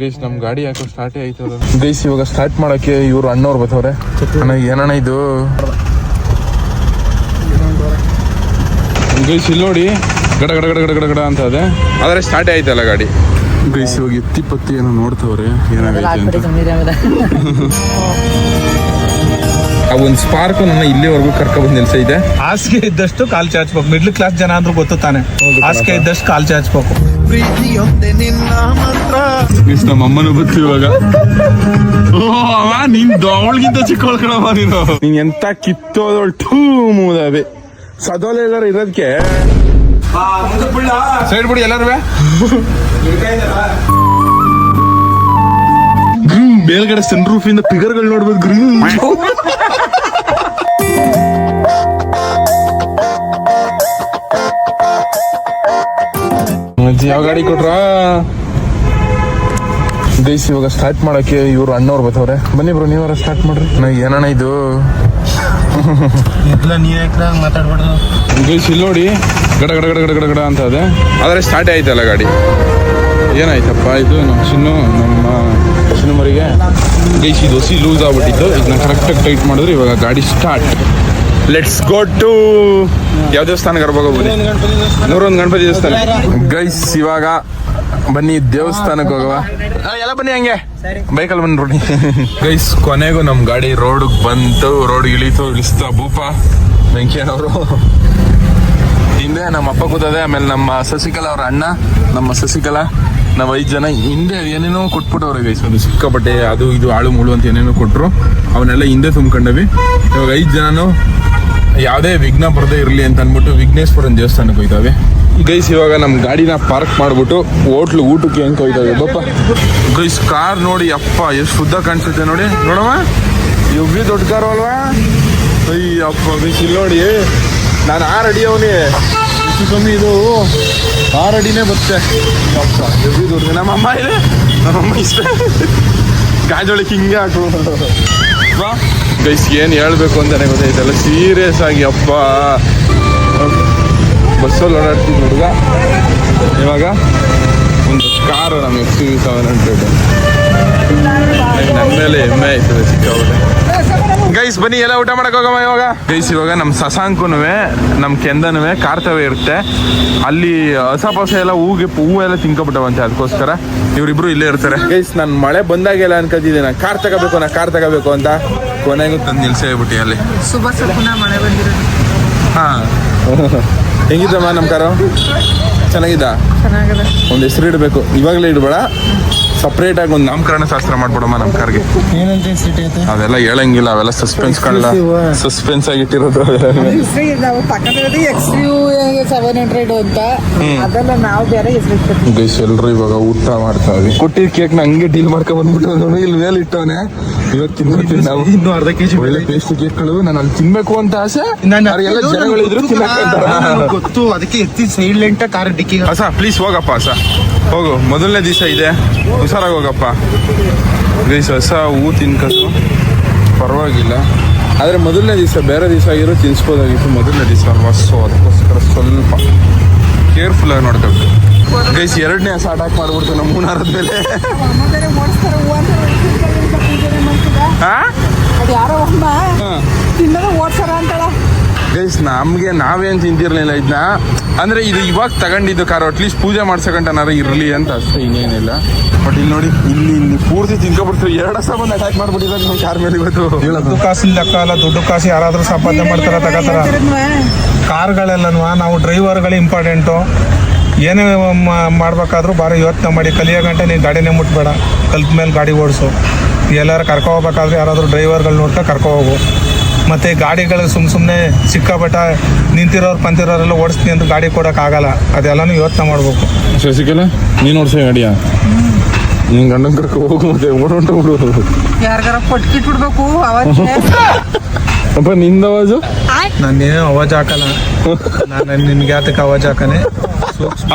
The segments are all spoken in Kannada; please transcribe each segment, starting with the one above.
ಗೈಸ್ ನಮ್ಮ ಗಾಡಿ ಯಾಕೋ ಸ್ಟಾರ್ಟೇ ಆಯ್ತದ ಗೈಸ್ ಇವಾಗ ಸ್ಟಾರ್ಟ್ ಮಾಡಕ್ಕೆ ಇವ್ರು ಅಣ್ಣವ್ರು ಬರ್ತವ್ರೆ. ಅಣ್ಣ ಏನಣ್ಣ ಇದು? ಗೈಸ್ ಇಲ್ಲಿ ನೋಡಿ ಗಡ ಗಡ ಗಡ ಗಡ ಗಡ ಗಡ ಅಂತ ಅದೇ ಆದ್ರೆ ಸ್ಟಾರ್ಟ್ ಆಯ್ತಲ್ಲ ಗಾಡಿ. ಗೈಸ್ ಇವಾಗ ಎತ್ತಿ ಪತ್ತಿ ಏನೋ ನೋಡ್ತವ್ರೆ ಏನಾಗೈತೆ ಅಂತ. ಆ ಒಂದು ಸ್ಪಾರ್ಕ್ ನನ್ನ ಇಲ್ಲಿವರೆಗೂ ಕರ್ಕೊ ಬಂದು ಇದೆ ಹಾಸಿಗೆ ಇದ್ದಷ್ಟು ಕಾಲ್ ಚಾಚ್ಬೇಕು. ಮಿಡ್ಲ್ ಕ್ಲಾಸ್ ಜನ ಅಂದ್ರೂ ಗೊತ್ತು ತಾನೆ. ಹಾಸಿಗೆ ಇದ್ದಷ್ಟು ಕಾಲ್ ಚಾಚ್ಬೇಕು. ಮಿಸ್ ನಮ್ಮ ಅಮ್ಮನ ಬತ್ತು ಇವಾಗ. ಓ ಅವ ನೀನ್ ಅವಳಿಗಿಂತ ಚಿಕ್ಕವಳ ಕಣವ ನೀನು. ನೀನ್ ಎಂತ ಕಿತ್ತೋದವಳು ಟೂ ಮೂದವೆ ಸದೋಲ ಎಲ್ಲಾರು ಇರೋದಕ್ಕೆ ಸೈಡ್ ಬಿಡಿ ಎಲ್ಲಾರು ಮೇಲ್ಗಡೆ ಸನ್ ರೂಫ್ ಇಂದ ಫಿಗರ್ಗಳು ನೋಡ್ಬೋದು ಗ್ರೀನ್ ಯಾವ ಗಾಡಿ ಕೊಟ್ರ? ಗೈಸ್ ಇವಾಗ ಸ್ಟಾರ್ಟ್ ಮಾಡಕ್ಕೆ ಇವರು ಅಣ್ಣವ್ರು ಬತ್ತವ್ರೆ. ಬನ್ನಿ ಬ್ರೋ ನೀವಾರ ಸ್ಟಾರ್ಟ್ ಮಾಡ್ರಿ. ನಾ ಏನಣ್ಣ ಇದು? ಗೈಸ್ ಇಲ್ಲಿ ನೋಡಿ. ಗಡ ಗಡ ಗಡ ಗಡ ಗಡ ಗಡ ಅಂತ ಅದೇ ಆದ್ರೆ ಸ್ಟಾರ್ಟ್ ಆಯ್ತಲ್ಲ ಗಾಡಿ. ಏನಾಯ್ತಪ್ಪ ಇದು? ನಮ್ಮ ಚಿನ್ನು ನಮ್ಮ ಚಿನ್ನು ಮರಿಗೆ ಗೈಸ್ ಇದು ಹೊಸಿ ಲೂಸ್ ಆಗ್ಬಿಟ್ಟಿತ್ತು ಇದನ್ನ ಕರೆಕ್ಟಾಗಿ ಟೈಟ್ ಮಾಡಿದ್ರೆ ಇವಾಗ ಗಾಡಿ ಸ್ಟಾರ್ಟ್ ಲೆಟ್ಸ್ ಗೋ ಟು ಯಾವ ದೇವಸ್ಥಾನಕ್ಕೆ ಬರ್ಬೇಕು ನೂರೊಂದು ಗಣಪತಿ ದೇವಸ್ಥಾನ. ಗೈಸ್ ಇವಾಗ ಬನ್ನಿ ದೇವಸ್ಥಾನಕ್ಕೆ ಹೋಗುವ. ಎಲ್ಲ ಬನ್ನಿ ಹಂಗೆ. ಬೈಕಲ್ಲಿ ಬಂದು ನೋಡಿ ಗೈಸ್ ಕೊನೆಗೂ ನಮ್ಮ ಗಾಡಿ ರೋಡಿಗೆ ಬಂತು. ರೋಡ್ ಇಳೀತು ಇಳಿಸ್ತಾ ಭೂಪ. ವೆಂಕಯ್ಯನವರು. ಹಿಂದೆ ನಮ್ಮ ಅಪ್ಪ ಕೂತದೆ ಆಮೇಲೆ ನಮ್ಮ ಶಶಿಕಲಾ ಅವ್ರ ಅಣ್ಣ ನಮ್ಮ ಶಶಿಕಲಾ ನಾವು ಐದು ಜನ ಹಿಂದೆ ಏನೇನೋ ಕೊಟ್ಬಿಟ್ಟವ್ರೆ ಗೈಸ್ ಒಂದು ಸಿಕ್ಕಾಪಟ್ಟೆ ಅದು ಇದು ಆಳು ಮುಳು ಅಂತ ಏನೇನೋ ಕೊಟ್ರು. ಅವನ್ನೆಲ್ಲ ಹಿಂದೆ ತುಂಬ್ಕೊಂಡವಿ. ಇವಾಗ ಐದು ಜನನು ಯಾವುದೇ ವಿಘ್ನ ಬರದೇ ಇರಲಿ ಅಂತ ಅಂದ್ಬಿಟ್ಟು ವಿಘ್ನೇಶ್ವರನ ದೇವಸ್ಥಾನಕ್ಕೆ ಹೋಯ್ತಾವೆ. ಗೈಸ್ ಇವಾಗ ನಮ್ಮ ಗಾಡಿನ ಪಾರ್ಕ್ ಮಾಡ್ಬಿಟ್ಟು ಹೋಟ್ಲು ಊಟಕ್ಕೆ ಹೆಂಗ್ ಹೋಯ್ತಾವೆ ಬಪ್ಪ ಗೈಸ್ ಕಾರ್ ನೋಡಿ ಅಪ್ಪ ಎಷ್ಟು ಶುದ್ಧ ಕಾಣಿಸುತ್ತೆ ನೋಡಿ. ನೋಡವ ಇವ್ರಿ ದೊಡ್ಡ ಕಾರು ಅಲ್ವಾ? ಅಯ್ಯಪ್ಪ ಗೈಸ್ ಇಲ್ಲಿ ನೋಡಿ. ನಾನು ಆರು ಅಡಿ ಅವನೇ ಹೆಚ್ಚು ಕಮ್ಮಿ ಇದು ಆರು ಅಡಿನೇ ಬರುತ್ತೆ ನಮ್ಮ ಅಮ್ಮ ಇದೆ. ನಮ್ಮಮ್ಮ ಇಷ್ಟ. ಗಾಜೊಳಿ ಹಿಂಗೆ ಹಾಕು. ಗೈಸ್ ಏನು ಹೇಳ್ಬೇಕು ಅಂತಾನೆ ಗೊತ್ತಾಯ್ತಲ್ಲ ಸೀರಿಯಸ್ ಆಗಿ ಅಪ್ಪ ಬಸ್ಸಲ್ಲಿ ಓಡಾಡ್ತಿದ್ದ ಹುಡುಗ. ಇವಾಗ ಒಂದು ಕಾರು ನಮ್ಮ ಎಕ್ಸ್ ಸೆವೆನ್ ಹಂಡ್ರೆಡ್ ನನ್ನ ಮೇಲೆ ಹೆಮ್ಮೆ ಆಯ್ತದೆ ಸಿಕ್ಕಾಬಿಟ್ಟೆ ಗೈಸ್ ಬನ್ನಿ ಎಲ್ಲ ಊಟ ಮಾಡಕ್ ಹೋಗಮ್ಮ ಇವಾಗ? ಗೈಸ್ ಇವಾಗ ನಮ್ಮ ಸಸಾಂಕುನುವೆ ನಮ್ಮ ಕೆಂದನುವೆ ಕಾರ್ತವ್ಯ ಇರುತ್ತೆ. ಅಲ್ಲಿ ಹೊಸ ಪಸ ಎಲ್ಲ ಹೂಗೆ ಹೂವು ಎಲ್ಲ ತಿನ್ಕೊಬಿಟ್ಟವಂತೆ ಅದಕ್ಕೋಸ್ಕರ. ಇವರಿಬ್ರು ಇಲ್ಲೇ ಇರ್ತಾರೆ. ಗೈಸ್ ನಾನು ಮಳೆ ಬಂದಾಗೆಲ್ಲ ಅನ್ಕೋತಿದ್ದೆ. ನಾನು ಕಾರ್ ತಗೋಬೇಕು ನಾ ಕಾರ್ ತಗೋಬೇಕು ಅಂತ ಕೊನೆಗೂ ತಂದು ನಿಲ್ಸೇ ಬಿಟ್ಟು ಅಲ್ಲಿ ಹಾ. ಹೆಂಗಿದ್ದಮ್ಮ ನಮ್ಮ ಕಾರು? ಚೆನ್ನಾಗಿದ್ದ? ಚೆನ್ನಾಗಿದೆ. ಒಂದು ಹೆಸರು ಇಡಬೇಕು. ಇವಾಗಲೇ ಇಡಬೇಡ. ಸಪ್ರೇಟ್ ಆಗಿ ಒಂದು ನಾಮಕರಣ ಶಾಸ್ತ್ರ ಮಾಡ್ಬಿಡಮ್ಮ ನಮ್ಮ ಕಾರ್ಗೆ. ಏನಂತ ಸಿಟಿ ಐತೆ? ಅದೆಲ್ಲ ಹೇಳಂಗಿಲ್ಲ ಅವೆಲ್ಲ ಸಸ್ಪೆನ್ಸ್ ಕಳ್ಳ ಸಸ್ಪೆನ್ಸ್ ಆಗಿಟ್ಟಿರೋದು ಅವೆಲ್ಲ. ಸೆವೆನ್ ಹಂಡ್ರೆಡ್ ಅಂತ. ಅದೆಲ್ಲ ನಾವು ಬೇರೆ ಗೈಸ್ ಎಲ್ರು ಇವಾಗ ಊಟ ಮಾಡ್ತಾ ಇದ್ವಿ. ಕೊಟ್ಟಿದ್ ಕೇಕ್ನ ಹಂಗೆ ಡೀಲ್ ಮಾಡ್ಕೊಂಡ್ ಬಂದ್ಬಿಟ್ಟು ನೋಡಿ ಇಲ್ಲಿ ಮೇಲೆ ಇಟ್ಟವನೆ. ಇವತ್ತು ತಿನ್ಬಿಡ್ತೀವಿ ನಾವು ಇನ್ನು ಅರ್ಧ ಕೆಜಿ ಒಳ್ಳೆ ಪೇಸ್ಟ್ ಕೇಕ್ಗಳು ನಾನು ಅಲ್ಲಿ ತಿನ್ಬೇಕು ಅಂತ ಆಸೆ. ಎಲ್ಲ ಜನಗಳು ಇದ್ರು ಗೊತ್ತು ಅದಕ್ಕೆ ಎತ್ತಿ ಸೈಲೆಂಟ್ ಕಾರ್ ಡಿಕ್ಕಿ. ಹೊಸ ಪ್ಲೀಸ್ ಹೋಗಪ್ಪ ಹಸ. ಹೋಗು. ಮೊದಲನೇ ದಿವಸ ಇದೆ. ಹುಷಾರಾಗಿ ಹೋಗಪ್ಪ. ಗೈಸ್ ಹೊಸ ಹೂ ತಿನ್ಕೊಂಡು. ಪರವಾಗಿಲ್ಲ. ಆದರೆ ಮೊದಲನೇ ದಿವಸ ಬೇರೆ ದಿವಸ ಆಗಿರೋ ತಿನ್ಸ್ಬೋದಾಗಿತ್ತು ಮೊದಲನೇ ದಿವಸ ಅಲ್ವಾ? ಸೊ ಅದಕ್ಕೋಸ್ಕರ ಸ್ವಲ್ಪ ಕೇರ್ಫುಲ್ಲಾಗಿ ಆಗಿ ನೋಡ್ಬೇಕು ಗೈಸ್ ಎರಡನೇ ಹಸ ಅಟ್ಯಾಕ್ ಮಾಡಿಬಿಡ್ತು ನಮ್ಮ ಮೂನಾರದ ಮೇಲೆ ಹೂ. ಗೈಸ್, ನಮಗೆ ನಾವೇನ್ ತಿಂತಿರ್ಲಿಲ್ಲ ಇದನ್ನ ಅಂದ್ರೆ ಇದು ಇವಾಗ ತಗೊಂಡಿದ್ದು ಕಾರು ಅಟ್ಲೀಸ್ಟ್ ಪೂಜೆ ಮಾಡ್ಸಕಂಟನಾರ ಇರ್ಲಿ ಅಂತ ಅಷ್ಟೇ ಇನ್ನೇನಿಲ್ಲ. ಬಟ್ ಇಲ್ಲಿ ನೋಡಿ, ಇಲ್ಲಿ ಇಲ್ಲಿ ಪೂರ್ತಿ ತಿನ್ಕೊಬಿಡ್ತೀವಿ ಎರಡು ಸಹ ಬಂದು ಅಟ್ಯಾಕ್ ಮಾಡ್ಬಿಟ್ಟಿದ್ದಾರೆ ನಮ್ಮ ಕಾರ್ ಮೇಲೆ ಇವತ್ತು. ದುಡ್ಡು ಕಾಸು ಲೆಕ್ಕ ಅಲ್ಲ, ದುಡ್ಡು ಕಾಸು ಯಾರಾದ್ರೂ ಸಂಪಾದನೆ ಮಾಡ್ತಾರ, ತಗೋತಾರ. ಕಾರ್ಗಳೆಲ್ಲನೂ ನಾವು ಡ್ರೈವರ್ಗಳು ಇಂಪಾರ್ಟೆಂಟು ಏನೇ ಮಾಡ್ಬೇಕಾದ್ರೂ ಭಾರಿ ಯೋಚನೆ ಮಾಡಿ. ಕಲಿಯೋ ಗಂಟೆ ನೀನು ಗಾಡಿನೇ ಮುಟ್ಬೇಡ. ಕಲ್ತ ಮೇಲೆ ಗಾಡಿ ಓಡಿಸು. ಎಲ್ಲಾರು ಕರ್ಕೊ ಹೋಗ್ಬೇಕಾದ್ರೆ ಯಾರಾದರೂ ಡ್ರೈವರ್ಗಳು ನೋಡ್ತಾ ಕರ್ಕೊ ಹೋಗು. ಮತ್ತು ಗಾಡಿಗಳು ಸುಮ್ಮ ಸುಮ್ಮನೆ ಸಿಕ್ಕಾಪಟ್ಟ ನಿಂತಿರೋರು ಪಂತಿರೋರೆಲ್ಲ ಓಡಿಸ್ತೀನಿ ಅಂತ ಗಾಡಿ ಕೊಡೋಕ್ಕಾಗಲ್ಲ ಅದೆಲ್ಲನೂ ಯೋಚನೆ ಮಾಡಬೇಕು. ಶಶಿಕಲಾ ನೀನ್ ಓಡಿಸೋ ಗಾಡಿಯಾ? ನಿನ್ನ ಗಂಡನ್ ಕರ್ಕೊ ಹೋಗು ಮತ್ತೆ ಓಡೋಂಟ ಬಿಡು ಯಾರಿಗಾರ ಪಟ್ಕಿಟ್ ಬಿಡ್ಬೇಕು ಅವತ್ತೇ. ಅಪ್ಪ ನಿಂದ ಅವಾಜು ನಾನೇನು ಅವಾಜ್ ಹಾಕಲ್ಲ. ನಾನು ನಿನ್ಗೆ ಯಾತಕ್ಕೆ ಅವಾಜ್ ಹಾಕನೆ?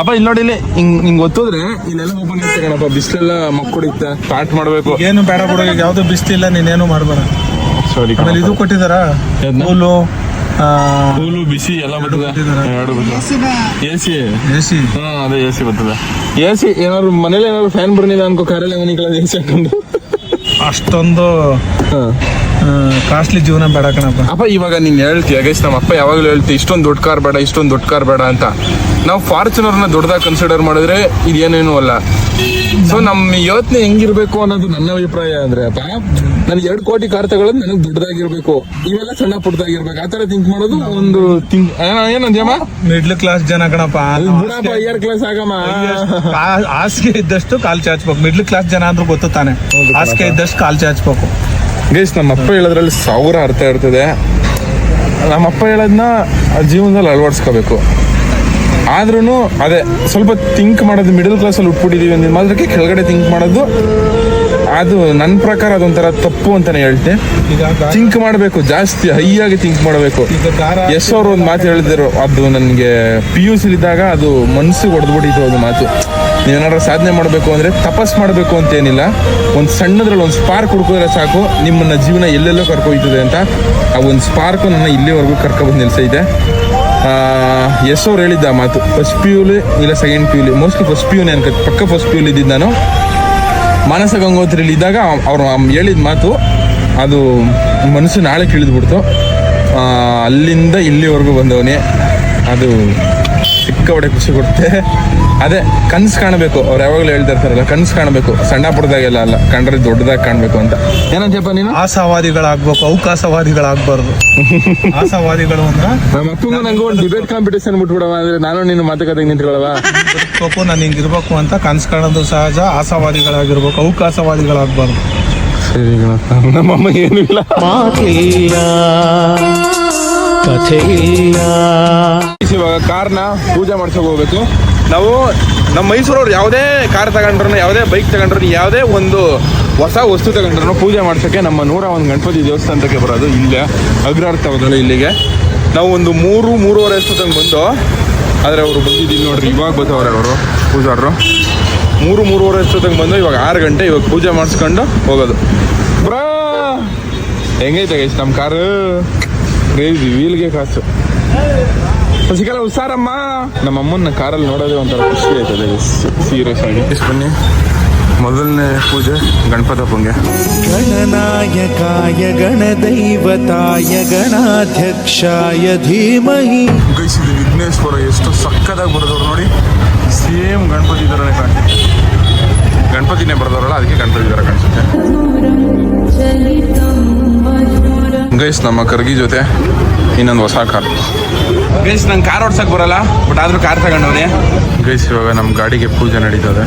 ಅಪ್ಪ ಇಲ್ಲಿ ನೋಡಿ ಇಲ್ಲಿ ಹಿಂಗ್ ಹಿಂಗ್ ಒತ್ತೋದ್ರೆ ಇಲ್ಲೆಲ್ಲ ಓಪನ್ ಇರುತ್ತೆ ಕಣಪ್ಪ ಬಿಸಿಲೆಲ್ಲ ಮಕ್ಕಳಿತ್ತೆ ಸ್ಟಾರ್ಟ್ ಮಾಡ್ಬೇಕು. ಏನು ಬೇಡ ಬಿಡೋ ಯಾವ್ದು ಯಾವುದು ಬಿಸ್ತಿಲ್ಲ ನೀನೇನು ಮಾಡಬೇಡ. ಸಾರಿ ಆಮೇಲೆ ಇದು ಕೊಟ್ಟಿದಾರ ಯಾವ್ದ್ನ? ನೂಲು ಕೂಲು ಬಿಸಿ ಎಲ್ಲ ಬರ್ತದೆ ಎರಡು ಎ ಸಿ ಎ ಸಿ ಹಾ ಅದೇ ಎ ಸಿ ಬರ್ತದೆ. ಎ ಸಿ ಏನಾದ್ರು ಮನೇಲಿ ಏನಾದ್ರು ಫ್ಯಾನ್ ಬರ್ನಿಲ್ಲ ಅನ್ಕೋ ಕಾರಲ್ಲಿ ಮನೆಗಳ ಎ ಸಿ ಹಾಕೊಂಡು. ಅಷ್ಟೊಂದು ಹಾ. ಕಾಸ್ಟ್ಲಿ ಜೀವನ ಬೇಡ ಕಣಪ್ಪ. ಅಪ್ಪ ಇವಾಗ ನೀನ್ ಹೇಳ್ತೀಯ ಅಗೇಶ್ ನಮ್ಮ ಅಪ್ಪ ಯಾವಾಗಲೂ ಹೇಳ್ತಿ ಇಷ್ಟೊಂದು ದೊಡ್ಡ ಕಾರ್ ಬೇಡ ಇಷ್ಟೊಂದು ದೊಡ್ಡ ಕಾರ್ ಬೇಡ ಅಂತ. ನಾವು ಫಾರ್ಚುನರ್ನ ದೊಡ್ಡದಾಗಿ ಕನ್ಸಿಡರ್ ಮಾಡಿದ್ರೆ ಇದೇನೇನು ಅಲ್ಲ ಸೊ ನಮ್ಮ ಯೋಚನೆ ಹೆಂಗಿರ್ಬೇಕು ಅನ್ನೋದು ನನ್ನ ಅಭಿಪ್ರಾಯ ಅಂದ್ರೆ ಅಪ್ಪ ನನಗೆ ಎರಡು ಕೋಟಿ ಕಾರ್ ತಗೊಳ್ಳೋದು ನನಗೆ ದೊಡ್ಡದಾಗಿರ್ಬೇಕು. ಇವೆಲ್ಲ ಸಣ್ಣ ಪುಟ್ಟದಾಗಿರ್ಬೇಕು ಆತರ ಥಿಂಕ್ ಮಾಡೋದು ಒಂದು ಥಿಂಕ್ ಏನಂದ್ಯಮ್ಮ ಮಿಡ್ಲ್ ಕ್ಲಾಸ್ ಜನ ಕಣಪ್ಪ. ಬುಡಪ್ಪ ಕ್ಲಾಸ್ ಆಗಮ್ಮ. ಹಾಸಿಗೆ ಇದ್ದಷ್ಟು ಕಾಲ್ ಚಾಚ್ಬೇಕು ಮಿಡ್ಲ್ ಕ್ಲಾಸ್ ಜನ ಅಂದ್ರೆ ಗೊತ್ತು ತಾನೆ. ಹಾಸಿಗೆ ಇದ್ದಷ್ಟು ಕಾಲ್ ಚಾಚ್ಬೇಕು ಗೇಸ್ ನಮ್ಮ ಅಪ್ಪ ಹೇಳೋದ್ರಲ್ಲಿ ಸಾವಿರ ಅರ್ಥ ಇರ್ತದೆ. ನಮ್ಮ ಅಪ್ಪ ಹೇಳೋದನ್ನ ಜೀವನದಲ್ಲಿ ಅಳವಡಿಸ್ಕೋಬೇಕು. ಆದ್ರೂ ಅದೇ ಸ್ವಲ್ಪ ಥಿಂಕ್ ಮಾಡೋದು ಮಿಡಲ್ ಕ್ಲಾಸಲ್ಲಿ ಉಟ್ಬಿಟ್ಟಿದ್ದೀವಿ ಅಂದಿದ್ದು ಮಾತ್ರಕ್ಕೆ ಕೆಳಗಡೆ ಥಿಂಕ್ ಮಾಡೋದು ಅದು ನನ್ನ ಪ್ರಕಾರ ಅದೊಂಥರ ತಪ್ಪು ಅಂತಾನೆ ಹೇಳ್ತೆ. ಥಿಂಕ್ ಮಾಡಬೇಕು ಜಾಸ್ತಿ ಹೈ ಆಗಿ ಥಿಂಕ್ ಮಾಡಬೇಕು ಎಸ್ ಅವ್ರು ಒಂದು ಮಾತು ಹೇಳಿದ್ರು ಅದು ನನಗೆ ಪಿ ಯು ಇದ್ದಾಗ ಅದು ಮನಸ್ಸಿಗೆ ಹೊಡೆದ್ಬಿಟ್ಟಿತ್ತು ಅದು ಮಾತು. ನೀವೇನಾದ್ರೂ ಸಾಧನೆ ಮಾಡಬೇಕು ಅಂದರೆ ತಪಸ್ ಮಾಡಬೇಕು ಅಂತ ಏನಿಲ್ಲ. ಒಂದು ಸಣ್ಣದ್ರಲ್ಲಿ ಒಂದು ಸ್ಪಾರ್ಕ್ ಹುಡ್ಕೋದ್ರೆ ಸಾಕು ನಿಮ್ಮನ್ನ ಜೀವನ ಎಲ್ಲೆಲ್ಲೋ ಕರ್ಕೊಯ್ತದೆ ಅಂತ ಆ ಒಂದು ಸ್ಪಾರ್ಕ್ ನನ್ನ ಇಲ್ಲಿವರೆಗೂ ಕರ್ಕೊಬಂದು ನಿಲ್ಸೈತೆ ಎಸ್ ಅವ್ರು ಹೇಳಿದ್ದ ಆ ಮಾತು ಫಸ್ಟ್ ಪಿ ಯುಲಿ ಇಲ್ಲ ಸೆಕೆಂಡ್ ಪಿ ಯುಲಿ ಮೋಸ್ಟ್ಲಿ ಫಸ್ಟ್ ಪಿ ಯುನೇ ಅನ್ಕ ಪಕ್ಕ ಫಸ್ಟ್ ಪಿ ಯುಲಿ ಇದ್ದಿದ್ದು ನಾನು. ಮಾನಸ ಗಂಗೋತ್ರಿಲಿ ಇದ್ದಾಗ ಅವ್ರು ಹೇಳಿದ ಮಾತು ಅದು ಮನಸ್ಸು ನಾಳೆ ಇಳಿದ್ಬಿಡ್ತು ಅಲ್ಲಿಂದ ಇಲ್ಲಿವರೆಗೂ ಬಂದವನೇ. ಅದು ಸಿಕ್ಕಾಪಟ್ಟೆ ಖುಷಿ ಕೊಡುತ್ತೆ. ಅದೇ ಕನ್ಸು ಕಾಣಬೇಕು. ಅವ್ರು ಯಾವಾಗಲೂ ಹೇಳ್ತಾ ಇರ್ತಾರಲ್ಲ ಕನ್ಸು ಕಾಣಬೇಕು. ಸಣ್ಣ ಪುಟ್ಟದಾಗೆಲ್ಲ ಅಲ್ಲ ಕಂಡ್ರೆ ದೊಡ್ಡದಾಗಿ ಕಾಣಬೇಕು ಅಂತ. ಏನಂತಪ್ಪ ನೀನು? ಆಸಾವಾದಿಗಳಾಗ್ಬೇಕು ಅವಕಾಶವಾದಿಗಳಾಗ್ಬಾರ್ದು. ಆಸಾವಾದಿಗಳು ಅಂದ್ರೆ? ನಮ್ಮ ಅಪ್ಪಂಗೂ ನಂಗೆ ಒಂದು ಡಿಬೇಟ್ ಕಾಂಪಿಟೇಷನ್ ಬಿಟ್ಬಿಡವ ಅಂದ್ರೆ ನಾನು ನಿನ್ನ ಮಾತುಕತೆಗೆ ನಿಂತ್ಕೊಳ್ಳವ? ಬದುಕ್ಬೇಕು ನಾನು ಹಿಂಗಿರ್ಬೇಕು ಅಂತ ಕನ್ಸು ಕಾಣೋದು ಸಹಜ ಆಸಾವಾದಿಗಳಾಗಿರ್ಬೇಕು ಅವಕಾಶವಾದಿಗಳಾಗ್ಬಾರ್ದು. ಸರಿ ನಮ್ಮಮ್ಮ ಏನಿಲ್ಲ. ಇಲ್ಲ ಮಾತಿಲ್ಲ. ಕಥೆಯಿಲ್ಲ ಇವಾಗ ಕಾರ್ನ ಪೂಜೆ ಮಾಡ್ಸೋಕೆ ಹೋಗ್ಬೇಕು. ನಾವು ನಮ್ಮ ಮೈಸೂರವ್ರು ಯಾವುದೇ ಕಾರ್ ತಗೊಂಡ್ರು, ಯಾವುದೇ ಬೈಕ್ ತಗೊಂಡ್ರು, ಯಾವುದೇ ಒಂದು ಹೊಸ ವಸ್ತು ತಗೊಂಡ್ರು ಪೂಜೆ ಮಾಡ್ಸೋಕ್ಕೆ ನಮ್ಮ ನೂರ ಒಂದು ಗಣಪತಿ ದೇವಸ್ಥಾನಕ್ಕೆ ಬರೋದು ಇಲ್ಲೇ ಅಗ್ರಾರ್ಥವಾದಲ್ಲ ಇಲ್ಲಿಗೆ. ನಾವು ಒಂದು ಮೂರು, ಮೂರುವರೆ ಅಷ್ಟೊತ್ತಂಗೆ ಬಂದು, ಆದರೆ ಅವರು ಬಂದಿದ್ದೀವಿ ನೋಡ್ರಿ, ಇವಾಗ ಬರ್ತಾವ್ರೆ ಅವರು, ಪೂಜಾರರು. ಮೂರು, ಮೂರುವರೆ ಅಷ್ಟೊತ್ತಂಗೆ ಬಂದು ಇವಾಗ ಆರು ಗಂಟೆ ಇವಾಗ ಪೂಜೆ ಮಾಡಿಸ್ಕೊಂಡು ಹೋಗೋದು. ಬ್ರಾ, ಹೆಂಗೈತೆ ಗೈಸ್ ನಮ್ಮ ಕಾರು? ಕ್ರೇಜಿ ವೀಲ್ಗೆ ಕಾಸು. ಸಿಗಲ್ಲ ಹುಷಾರಮ್ಮ. ನಮ್ಮ ಅಮ್ಮನ ಕಾರಲ್ಲಿ ನೋಡೋದೆ ಒಂಥರ ಖುಷಿ ಆಯ್ತದೆ ಸೀರಿಯಸ್ ಆಗಿ. ಎಷ್ಟ್ ಬನ್ನಿ. ಮೊದಲನೇ ಪೂಜೆ ಗಣಪತಪ್ಪಂಗೆ ಗಣನಾಯಕಾಯ ಗಣದೈವತಾಯ ಗಣಾಧ್ಯಕ್ಷಾಯ ಧೀಮಹಿ. ಗೈಸಿದ ವಿಘ್ನೇಶ್ವರ ಎಷ್ಟು ಸಕ್ಕದಾಗಿ ಬರೆದವ್ರು ನೋಡಿ. ಸೇಮ್ ಗಣಪತಿ ಥರನೇ ಕಾಣ್ತದೆ. ಗಣಪತಿನೇ ಬರೆದವ್ರಲ್ಲ ಅದಕ್ಕೆ ಗಣಪತಿ ಥರ ಕಾಣಿಸುತ್ತೆ. ಗೈಸ್ ನಮ್ಮ ಕರ್ಗಿ ಜೊತೆ ಇನ್ನೊಂದು ಹೊಸ ಕಾರ್. ಗೈಸ್ ನಂಗೆ ಕಾರ್ ಓಡ್ಸಕ್ ಬರಲ್ಲ ಬಟ್ ಆದ್ರೂ ಕಾರ್ ತಗೊಂಡವ್ರೆ. ಗೈಸ್ ಇವಾಗ ನಮ್ಮ ಗಾಡಿಗೆ ಪೂಜೆ ನಡೀತದೆ.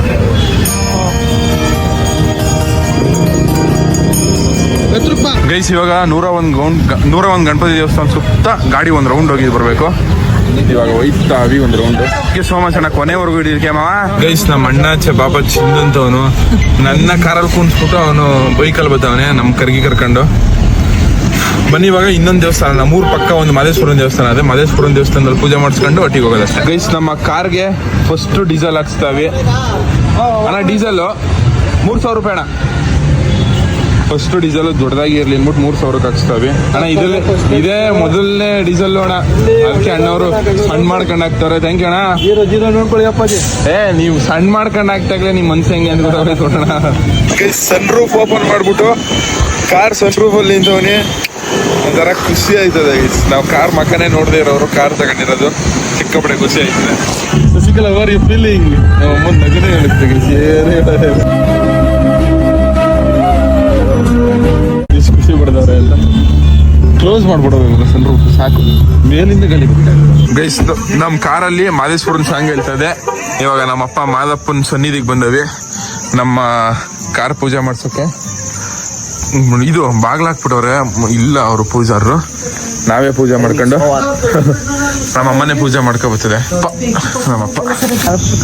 ಗೈಸ್ ಇವಾಗ ನೂರ ಒಂದು ಗೌಂಡ್ ನೂರ ಒಂದು ಗಣಪತಿ ದೇವಸ್ಥಾನ ಸುತ್ತ ಗಾಡಿ ಒಂದು ರೌಂಡ್ ಹೋಗಿ ಬರಬೇಕು. ಇವಾಗ ಒಯ್ತಾವಿ ಒಂದು ರೌಂಡ್ ಸೋಮಚನ ಕೊನೆವರೆಗೂ ಹಿಡಿದಕ್ಕೆ ಮಾವ. ಗೈಸ್ ನಮ್ಮ ಅಣ್ಣಾಚೆ ಬಾಬಾ ಚಿಂದಂತವನು ನನ್ನ ಕಾರಲ್ಲಿ ಕುಂತ್ಬಿಟ್ಟು ಅವನು ಬೈಕಲ್ಲಿ ಬತ್ತವನೇ ನಮ್ಮ ಕರ್ಗಿ ಕರ್ಕೊಂಡು. ಬನ್ನಿ, ಇವಾಗ ಇನ್ನೊಂದು ದೇವಸ್ಥಾನ ನಮ್ಮೂರ್ ಪಕ್ಕ ಒಂದು ಮಹದೇಶ್ವರನ ದೇವಸ್ಥಾನ ಅದೇ ಮದೇಶ್ವರನ ದೇವಸ್ಥಾನದಲ್ಲಿ ಪೂಜೆ ಮಾಡಿಸ್ಕೊಂಡು ಒಟ್ಟಿಗೆ ಹೋಗೋದಷ್ಟೇ. ಗೈಸ್, ನಮ್ಮ ಕಾರ್ಗೆ ಫಸ್ಟ್ ಡೀಸೆಲ್ ಹಾಕ್ಸ್ತಾವೆ. ಅಣ್ಣ ಡೀಸೆಲ್ ಮೂರು ಸಾವಿರ ರೂಪಾಯಿ ಅಣ್ಣ. ಫಸ್ಟ್ ಡೀಸೆಲ್ ದೊಡ್ಡದಾಗಿ ಇರ್ಲಿ ಅಂದ್ಬಿಟ್ಟು ಮೂರ್ ಸಾವಿರ ಹಾಕ್ಸ್ತಾವೆ. ಅಣ್ಣ ಇದ್ರಲ್ಲಿ ಇದೇ ಮೊದಲನೇ ಡೀಸೆಲ್ ಅಣ್ಣ. ಅದಕ್ಕೆ ಅಣ್ಣವರು ಸಣ್ಣ ಮಾಡ್ಕೊಂಡು ಹಾಕ್ತಾರೆ. ಥ್ಯಾಂಕ್ ಯು ಅಣ್ಣ. ಜೀರೋ ಜೀರೋ ನೋಡ್ಕೊಳ್ಳಿ ಅಪ್ಪಾಜಿ ಏ ನೀವು ಸಣ್ಣ ಮಾಡ್ಕೊಂಡು ಹಾಕ್ತಾಗ್ಲೇ ನಿಮ್ಮ ಮನ್ಸು ಹೆಂಗೆ ಅಂದ್ಬಿಟ್ಟವ್ರೆ ನೋಡೋಣ ಸನ್ ರೂಫ್ ಓಪನ್ ಮಾಡ್ಬಿಟ್ಟು ಕಾರ್ ಸನ್ ರೂಫ್ ಅಲ್ಲಿ ನಿಂತವನಿ. ಒಂಥರ ಖುಷಿ ಆಯ್ತದೆ ನಾವು ಕಾರ್ ಮಕ್ಕನೆ ನೋಡದೆ ಇರೋರು ಕಾರ್ ತಗೊಂಡಿರೋದು. ಸಿಕ್ಕಾಪಟ್ಟೆ ಖುಷಿ ಆಯ್ತದೆ. ಖುಷಿ ಅವರ್ ಯು ಫೀಲಿಂಗ್ ನಮ್ಮ ಅಮ್ಮನ ನಗನೇ ಹೇಳುತ್ತೆ ಏನೇ ಕ್ಲೋಸ್ ಮಾಡ್ಬಿಡೋದು ಸನ್ ರೂಫ್ ಸಾಕು. ಮೇಲಿಂದ ಗಲಿ ಗೈಸ್ ನಮ್ಮ ಕಾರಲ್ಲಿ ಮಾದೇಶ್ವರನ್ ಸಾಂಗ್ ಹೇಳ್ತದೆ ಇವಾಗ ನಮ್ಮ ಅಪ್ಪ ಮಾದಪ್ಪನ ಸನ್ನಿಧಿಗೆ ಬಂದವಿ. ನಮ್ಮ ಕಾರ್ ಪೂಜೆ ಮಾಡ್ಸೋಕೆ. ಇದು ಬಾಗ್ಲಾಕ್ಬಿಟ್ಟವ್ರೆ. ಹಾಕ್ಬಿಟ್ಟವ್ರೆ ಇಲ್ಲ ಅವರು ಪೂಜಾರರು. ನಾವೇ ಪೂಜೆ ಮಾಡ್ಕೊಂಡು. ನಮ್ಮ ಅಮ್ಮನೇ ಪೂಜೆ ಮಾಡ್ಕೊಬರ್ತದೆ ನಮ್ಮಪ್ಪ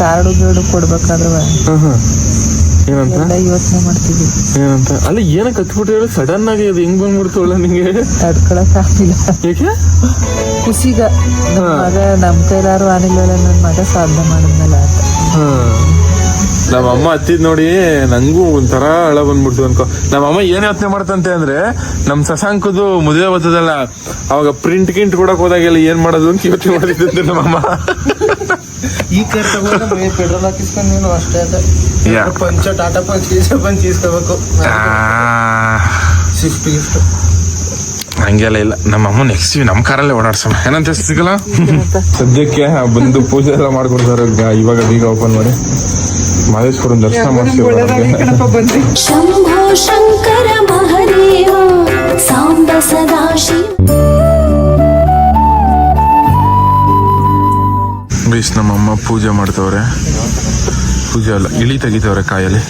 ಕಾರ್ಡು ಗೀಡು ಕೊಡ್ಬೇಕಾದ್ರೆ ಏನಂತ? ಯೋಚನೆ ಮಾಡ್ತೀವಿ. ಏನಂತ? ಅಲ್ಲ ಏನಕ್ಕೆ ಹತ್ಬಿಟ್ಟು ಹೇಳಿ? ಸಡನ್ ಆಗಿ ಅದು ಹೆಂಗ್ ಬಂದ್ಬಿಡ್ತವಳ ನಿಂಗೆ? ತಡ್ಕೊಳಕ್ ಆಗಿಲ್ಲ ಏಕೆ? ಖುಷಿಗ. ನಮ್ ಮಗ ನಮ್ ಕೈಲಾರು ಆನಿಲ್ಲ ನನ್ನ ಮಗ ಸಾಧನೆ ಮಾಡಿದ್ಮೇಲೆ ಅಂತ. ನಮ್ಮ ಅಮ್ಮ ಹತ್ತಿದ್ ನೋಡಿ ನಂಗೂ ಒಂಥರ ಅಳ ಬಂದ್ಬಿಡ್ತು ಅನ್ಕೋ. ನಮ್ಮ ಅಮ್ಮ ಏನ್ ಯೋಚನೆ ಮಾಡ್ತಂತೆ ಅಂದ್ರೆ ನಮ್ ಸಸಾಂಕದು ಮದುವೆ ಬರ್ತದಲ್ಲ ಅವಾಗ ಪ್ರಿಂಟ್ ಗಿಂಟ್ ಕೊಡಕ್ ಹೋದಾಗೆಲ್ಲ ಏನ್ ಮಾಡೋದು ಅಂತ ಯೋಚನೆ ತಗೊಂಡ್ರೆ ಪೆಟ್ರೋಲ್ ಹಾಕಿಸ್ಕೊಂಡು ನೀನು ಅಷ್ಟೇ ಅದ. ಯಾ. ಪಂಚ ಟಾಟಾ ಪಂಚ ಗೀಚ ಪಂಚ್ ಇಸ್ಕೋಬೇಕು. ಆ, ಸ್ವಿಫ್ಟ್ ಗಿಫ್ಟ್ ಹಂಗೆಲ್ಲ ಇಲ್ಲ. ನಮ್ಮ ಅಮ್ಮ ನೆಕ್ಸ್ಟ್ ನಮ್ಮ ಕಾರಲ್ಲೇ ಓಡಾಡ್ಸಮ ಏನಂತ ಸಿಗಲ್ಲ ಸದ್ಯಕ್ಕೆ ಬಂದು ಪೂಜೆ ಎಲ್ಲ ಮಾಡ್ಕೊಡ್ತಾರೆ ಇವಾಗ ಬೀಗ ಓಪನ್ ಮಾಡಿ. ಮಹೇಶ್ವರನ ದರ್ಶನ ಮಾಡಿಸಿ ಶಂಭೋ ಶಂಕರ ಮಹದೇವ ಸಾಂಬ ಸದಾಶಿ ನಮ್ಮಮ್ಮ ಪೂಜೆ ಮಾಡ್ತವ್ರೆ. ಪೂಜೆ ಅಲ್ಲ ಇಳಿ ತೆಗಿತವ್ರೆ ಕಾಯಲ್ಲಿ.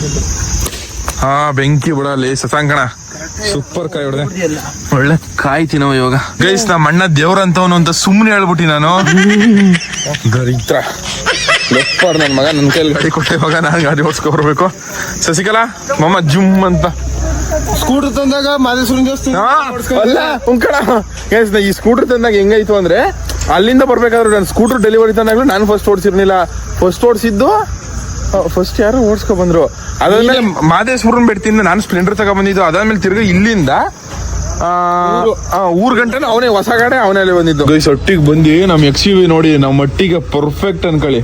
ಹಾ ಬೆಂಕಿ ಬಿಡಲಿ ಸಸಾಂಕಣ ಸೂಪರ್ ಕಾಯಿ ಹೊಡೆದೆ. ಒಳ್ಳೆ ಕಾಯಿ ತಿನ್ನೋ ಇವಾಗ. ಗೈಸ್ ನಮ್ಮ ಅಣ್ಣ ದೇವ್ರಂತವನು ಅಂತ ಸುಮ್ಮನೆ ಹೇಳ್ಬಿಟ್ಟಿ ನಾನು. ದರಿದ್ರ. ಲೆಪ್ಪಾಡ್ ನನ್ನ ಮಗ ನನ್ನ ಕೈಯಲ್ಲಿ ಗಾಡಿ ಕೊಟ್ಟೆ ಇವಾಗ ನಾನು ಗಾಡಿ ಓಡಿಸ್ಕೊ ಬರ್ಬೇಕು. ಸಸಿಕಲಾ ಮಮ್ಮ ಜುಮ್ ಅಂತ. ಸ್ಕೂಟರ್ ತಂದಾಗ ಅಲ್ಲ ಉಂಕಣ ಈ ಸ್ಕೂಟರ್ ತಂದಾಗ ಹೆಂಗಾಯ್ತು ಅಂದ್ರೆ ಅಲ್ಲಿಂದ ಬರ್ಬೇಕಾದ್ರೆ ನಾನು ಸ್ಕೂಟರ್ ಡೆಲಿವರಿ ತಂದಾಗ ನಾನು ಫಸ್ಟ್ ಓಡಿಸಿರ್ಲಿಲ್ಲ. ಫಸ್ಟ್ ಓಡಿಸಿದ್ದು ಫಸ್ಟ್ ಯಾರು ಓಡಿಸ್ಕೊ ಬಂದ್ರು. ಅದಾದ್ಮೇಲೆ ಮಾದೇಶ್ವರನ್ ಬಿಡ್ತೀನಿ ನಾನು ಸ್ಪ್ಲೆಂಡರ್ ತಗೊಂಡ್ಬಂದಿದ್ದು ಅದಾದ್ಮೇಲೆ ತಿರ್ಗಿ ಇಲ್ಲಿಂದ ಊರ್. ಗಂಟೆ ಅವನೇ ಹೊಸ ಗಾಡೆ ಅವನೇ ಬಂದಿದ್ದು. ಒಟ್ಟಿಗೆ ಬಂದು ನಮ್ ಎಕ್ಸ್ ಯು ವಿ ನೋಡಿ ನಮ್ಮ ಮಟ್ಟಿಗೆ ಪರ್ಫೆಕ್ಟ್ ಅನ್ಕೊಳ್ಳಿ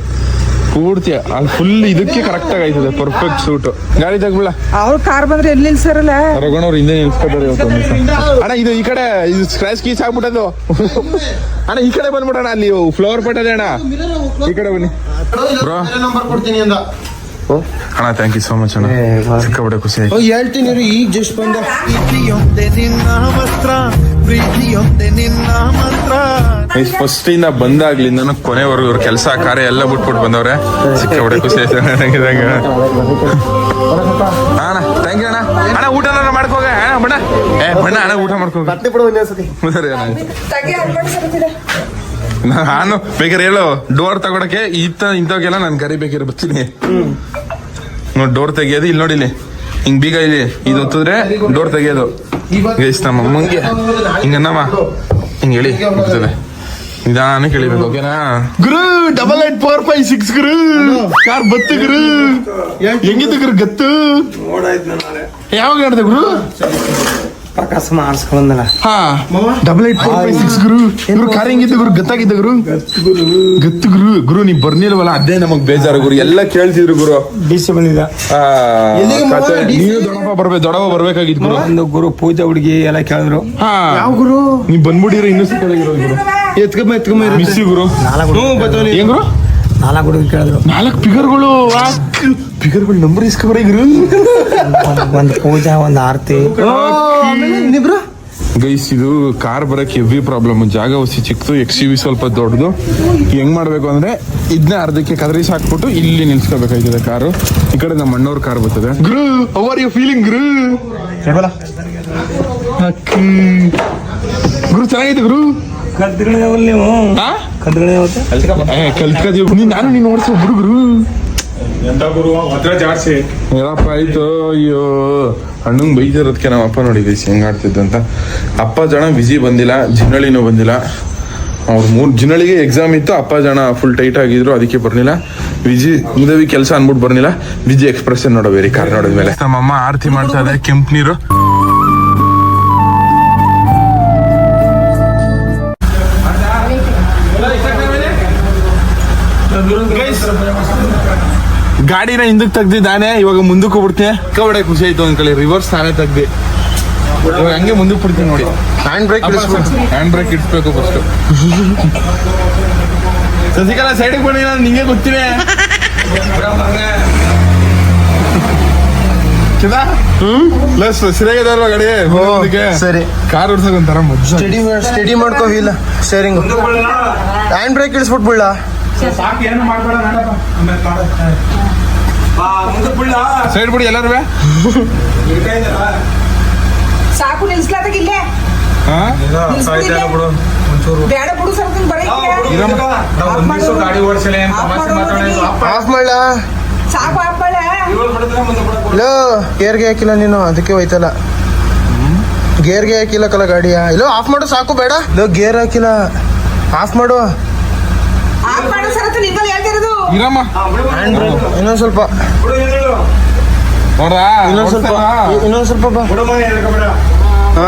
ಪೂರ್ತಿ ಅಲ್ಲಿ ಫುಲ್ ಇದಕ್ಕೆ ಕರೆಕ್ಟ್ ಆಗಿ ಆಯ್ತದೆ ಪರ್ಫೆಕ್ಟ್ ಸೂಟ್ ಗಾಡಿ ತಗ್ಬಿಳ ಅವ್ರ ಕಾರ್ ಬಂದ್ರೆ ಎಲ್ಲಿ ನಿಲ್ಸರಲ್ಲ ರಘುಣವ್ರು ಹಿಂದೆ ನಿಲ್ಸ್ಕೊತಾರೆ. ಅಣ್ಣ ಇದು ಈ ಕಡೆ ಇದು ಸ್ಕ್ರಾಚ್ ಕೀಸ್ ಆಗ್ಬಿಟ್ಟದು ಅಣ್ಣ ಈ ಕಡೆ ಬಂದ್ಬಿಡೋಣ ಅಲ್ಲಿ ಫ್ಲವರ್ ಪಟ್ಟದೆ ಅಣ್ಣ. ಈ ಕಡೆ ಬನ್ನಿ. ಬ್ರೋ. ನಂಬರ್ ಕೊಡ್ತೀನಿ ಅಂದ ಅಣ್ಣ ಥ್ಯಾಂಕ್ ಯು ಸೋ ಮಚ್ ಅಣ್ಣ ಸಿಕ್ಕಾಬಿಟ್ಟೆ ಖುಷಿ ಆಯ್ತು. ಹೇಳ್ತೀನಿ ಈಗ ಜಸ್ಟ್ ಬಂದ. ಫಸ್ಟ್ ಇಂದ ಬಂದಾಗ್ಲಿಂದ ಕೊನೆವರೆಗೂ ಇವ್ರ ಕೆಲಸ ಕಾರ್ಯ ಎಲ್ಲ ಬಿಟ್ಬಿಟ್ಟು ಬಂದವ್ರೆ. ಸಿಕ್ಕಾಬಿಟ್ಟೆ ಖುಷಿ ಆಯ್ತು ನನಗಿದಾಗ ಅಣ್ಣ ಥ್ಯಾಂಕ್ ಯು ಅಣ್ಣ. ಅಣ್ಣ ಊಟ ಮಾಡ್ಕೋಗ? ಅಣ್ಣ ಬಣ್ಣ. ಏ ಬಣ್ಣ ಅಣ್ಣ ಊಟ ಮಾಡ್ಕೋಗ. ಸರಿ. ನಾನು ಬೇಕಾದ್ರೆ ಹೇಳು ಡೋರ್ ತಗೊಳಕ್ಕೆ ಇತ್ತ ಇಂಥವ್ಗೆಲ್ಲ ನಾನು ಕರಿಬೇಕಿರೋ ಬರ್ತೀನಿ. ನೋಡಿ ಡೋರ್ ತೆಗಿಯೋದು ಇಲ್ಲಿ ನೋಡಿ ಇಲ್ಲಿ. ಹಿಂಗ್ ಬೀಗ ಇಲ್ಲಿ ಇದು ಹೊತ್ತಿದ್ರೆ ಡೋರ್ ತೆಗಿಯೋದು. ಗೈಸ್ ನಮ್ಮ ಅಮ್ಮಂಗೆ ಹಿಂಗನ್ನಮ್ಮ ಹಿಂಗ್ ಹೇಳಿ ಹೋಗ್ತದೆ ನಿಧಾನ ಕೇಳಿಬೇಕು ಓಕೆನಾ ಗುರು double eight four five six ಗುರು. ಕಾರ್ ಬತ್ತು ಗುರು. ಹೆಂಗಿತ್ತು ಗುರು ಗತ್ತು? ಯಾವಾಗ ನಡೆದ ಗುರು? ಪ್ರಕಾಶ ಮಾಡಿಸ್ಕೊಂಡಲ್ಲ ಹಾ. Double eight four five six ಗುರು. ಗುರು ಕಾರ್ ಗುರು ಗತ್ತಾಗಿದ್ದ ಗುರು? ಗತ್ತು ಗುರು. ಗುರು ನೀವ್ ಬರ್ನಿಲ್ವಲ್ಲ? ಅದೇ ನಮಗ್ ಬೇಜಾರು ಗುರು. ಎಲ್ಲ ಕೇಳ್ತಿದ್ರು ಗುರು. ಡಿಸಿ ಬಂದಿದ್ದ. ನೀವು ದೊಡಪ್ಪ ಬರ್ಬೇಕು ದೊಡವ ಬರ್ಬೇಕಾಗಿತ್ತು ಗುರು. ಒಂದು ಗುರು ಪೂಜೆ ಹುಡುಗಿ ಎಲ್ಲ ಕೇಳಿದ್ರು. ಹಾ. ಯಾವ ಗುರು? ನೀವ್ ಬಂದ್ಬಿಟ್ಟಿರೋ ಇನ್ನೂ ಸಿಕ್ಕಿರೋ ಗುರು. ಎತ್ಕೊಂಬ ಎತ್ಕೊಂಬ. ಮಿಸ್ಸಿ ಗುರು. ಏನ್ ಗುರು? ನಾಲ್ಕು ಹುಡುಗ ಕೇಳಿದ್ರು. ನಾಲ್ಕು ಫಿಗರ್ಗಳು ಫಿಗರ್ಗಳು ನಂಬರ್ ಇಸ್ಕೊಬರ ಒಂದು ಪೂಜಾ ಒಂದು ಆರತಿ. ಗೈಸ್ ಇದು ಕಾರ್ ಬರಕ್ ಹೆವಿ ಪ್ರಾಬ್ಲಮ್ ಜಾಗ ಹೊಸಿ ಚಿಕ್ಕದು ಎಕ್ಸ್ ಯು ವಿ ಸ್ವಲ್ಪ ದೊಡ್ಡದು. ಹೆಂಗ್ ಮಾಡ್ಬೇಕು ಅಂದ್ರೆ ಇದನ್ನ ಅರ್ಧಕ್ಕೆ ಕದರಿಸಿ ಹಾಕ್ಬಿಟ್ಟು ಇಲ್ಲಿ ನಿಲ್ಸ್ಕೋಬೇಕಾಯ್ತದೆ ಕಾರು. ಈ ಕಡೆ ನಮ್ಮ ಅಣ್ಣವ್ರ ಕಾರ್ ಬರ್ತದೆ. ಗುರು ಅವರ್ ಯು ಫೀಲಿಂಗ್ ಗುರು. ಗುರು ಚೆನ್ನಾಗಿದೆ ಗುರು? ನೀವು? ನೀನ್ ನಾನು ನೀನು ಓಡಿಸೋ ಹುಡುಗರು. ಏನಪ್ಪ ಆಯ್ತು. ಅಯ್ಯೋ ಅಣ್ಣಂಗ್ ಬೈದಿರೋದಕ್ಕೆ ನಮ್ಮ ಅಪ್ಪ ನೋಡಿದ್ವಿ ಹೆಂಗ್ ಆಡ್ತಿದ್ದಂತ ಅಂತ. ಅಪ್ಪ ಜನ ಬಿಜಿ ಬಂದಿಲ್ಲ ಜಿನ್ನಳಿನೂ ಬಂದಿಲ್ಲ. ಅವ್ರು ಮೂರು ಜಿನ್ನಳಿಗೆ ಎಕ್ಸಾಮ್ ಇತ್ತು ಅಪ್ಪ ಜನ ಫುಲ್ ಟೈಟ್ ಆಗಿದ್ರು ಅದಕ್ಕೆ ಬರ್ಲಿಲ್ಲ. ವಿಜಿ ಮುದವಿ ಕೆಲಸ ಅನ್ಬಿಟ್ಟು ಬರ್ಲಿಲ್ಲ. ವಿಜಿ ಎಕ್ಸ್ಪ್ರೆಸ್ ನೋಡೋ ಬೇರೆ ಕಾರ್ ನೋಡಿದ್ಮೇಲೆ. ನಮ್ಮಮ್ಮ ಆರತಿ ಮಾಡ್ತಾ ಇದೆ ಕೆಂಪು ನೀರು. ಗಾಡಿನ ಹಿಂದಕ್ಕೆ ತೆಗ್ದಿದ್ದಾನೆ ಇವಾಗ ಮುಂದಕ್ಕೆ ಬಿಡ್ತೀನಿ ಕಬಡೆ ಖುಷಿ ಆಯ್ತು ಅಂದ್ಕೊಳ್ಳಿ ರಿವರ್ಸ್ ನಾನೇ ತೆಗ್ದಿ. ಇವಾಗ ಹಂಗೆ ಮುಂದಕ್ಕೆ ಬಿಡ್ತೀನಿ ನೋಡಿ. ಹ್ಯಾಂಡ್ ಬ್ರೇಕ್ ಹ್ಯಾಂಡ್ ಬ್ರೇಕ್ ಇಡ್ಸ್ಬೇಕು ಫಸ್ಟ್ ಸಸಿಕಾಲ ಸೈಡಿಗೆ ಬನ್ನಿ ನಾನು ನಿಂಗೆ ಗೊತ್ತಿದೆ. ಗಾಡಿ? ಮುಂದಕ್ಕೆ? ಸರಿ. ಕಾರ್ ಓಡ್ಸಕ್ ಒಂಥರ ಮಜ್ಜಾ ಸ್ಟಡಿ ಸ್ಟಡಿ ಮಾಡ್ಕೋ ಇಲ್ಲ ಸ್ಟೇರಿಂಗ್ ಹ್ಯಾಂಡ್ ಬ್ರೇಕ್ ಇಳಿಸ್ಬಿಟ್ಟು ಬಿಡ್ಲಾ ಸೈಡ್ ಬಿಡಿ ಎಲ್ಲರೂ ಸಾಕು ನಿಲ್ಸ್ಲಾದಾಗ ಇಲ್ಲೇ. ಹಾ? ಬೇಡ ಬಿಡು ಸ್ವಲ್ಪ ಬರೀ ಗಾಡಿ ಓಡಿಸಲಿ ಆಫ್ ಮಾಡ್ಲಾ? ಸಾಕು ಗೇರ್ಗೆ ಹಾಕಿಲ್ಲ ನೀನು ಅದಕ್ಕೆ ಹೋಯ್ತಲ್ಲ. ಗೇರ್ಗೆ ಹಾಕಿಲ್ಲ ಕಲ ಗಾಡಿಯ. ಇಲ್ಲೋ ಆಫ್ ಮಾಡು ಸಾಕು ಬೇಡ. ಇಲ್ಲೋ ಗೇರ್ ಹಾಕಿಲ್ಲ. ಆಫ್ ಮಾಡು ಆಫ್ ಮಾಡೋ ಸರತ್ತು ನಿಮ್ಮಲ್ಲಿ ಹೇಳ್ತಿರೋದು ಇರಮ್ಮ ಇನ್ನೊಂದ್ ಸ್ವಲ್ಪ ನೋಡ್ರಾ ಇನ್ನೊಂದ್ ಸ್ವಲ್ಪ ಇನ್ನೊಂದ್ ಸ್ವಲ್ಪ ಬಾ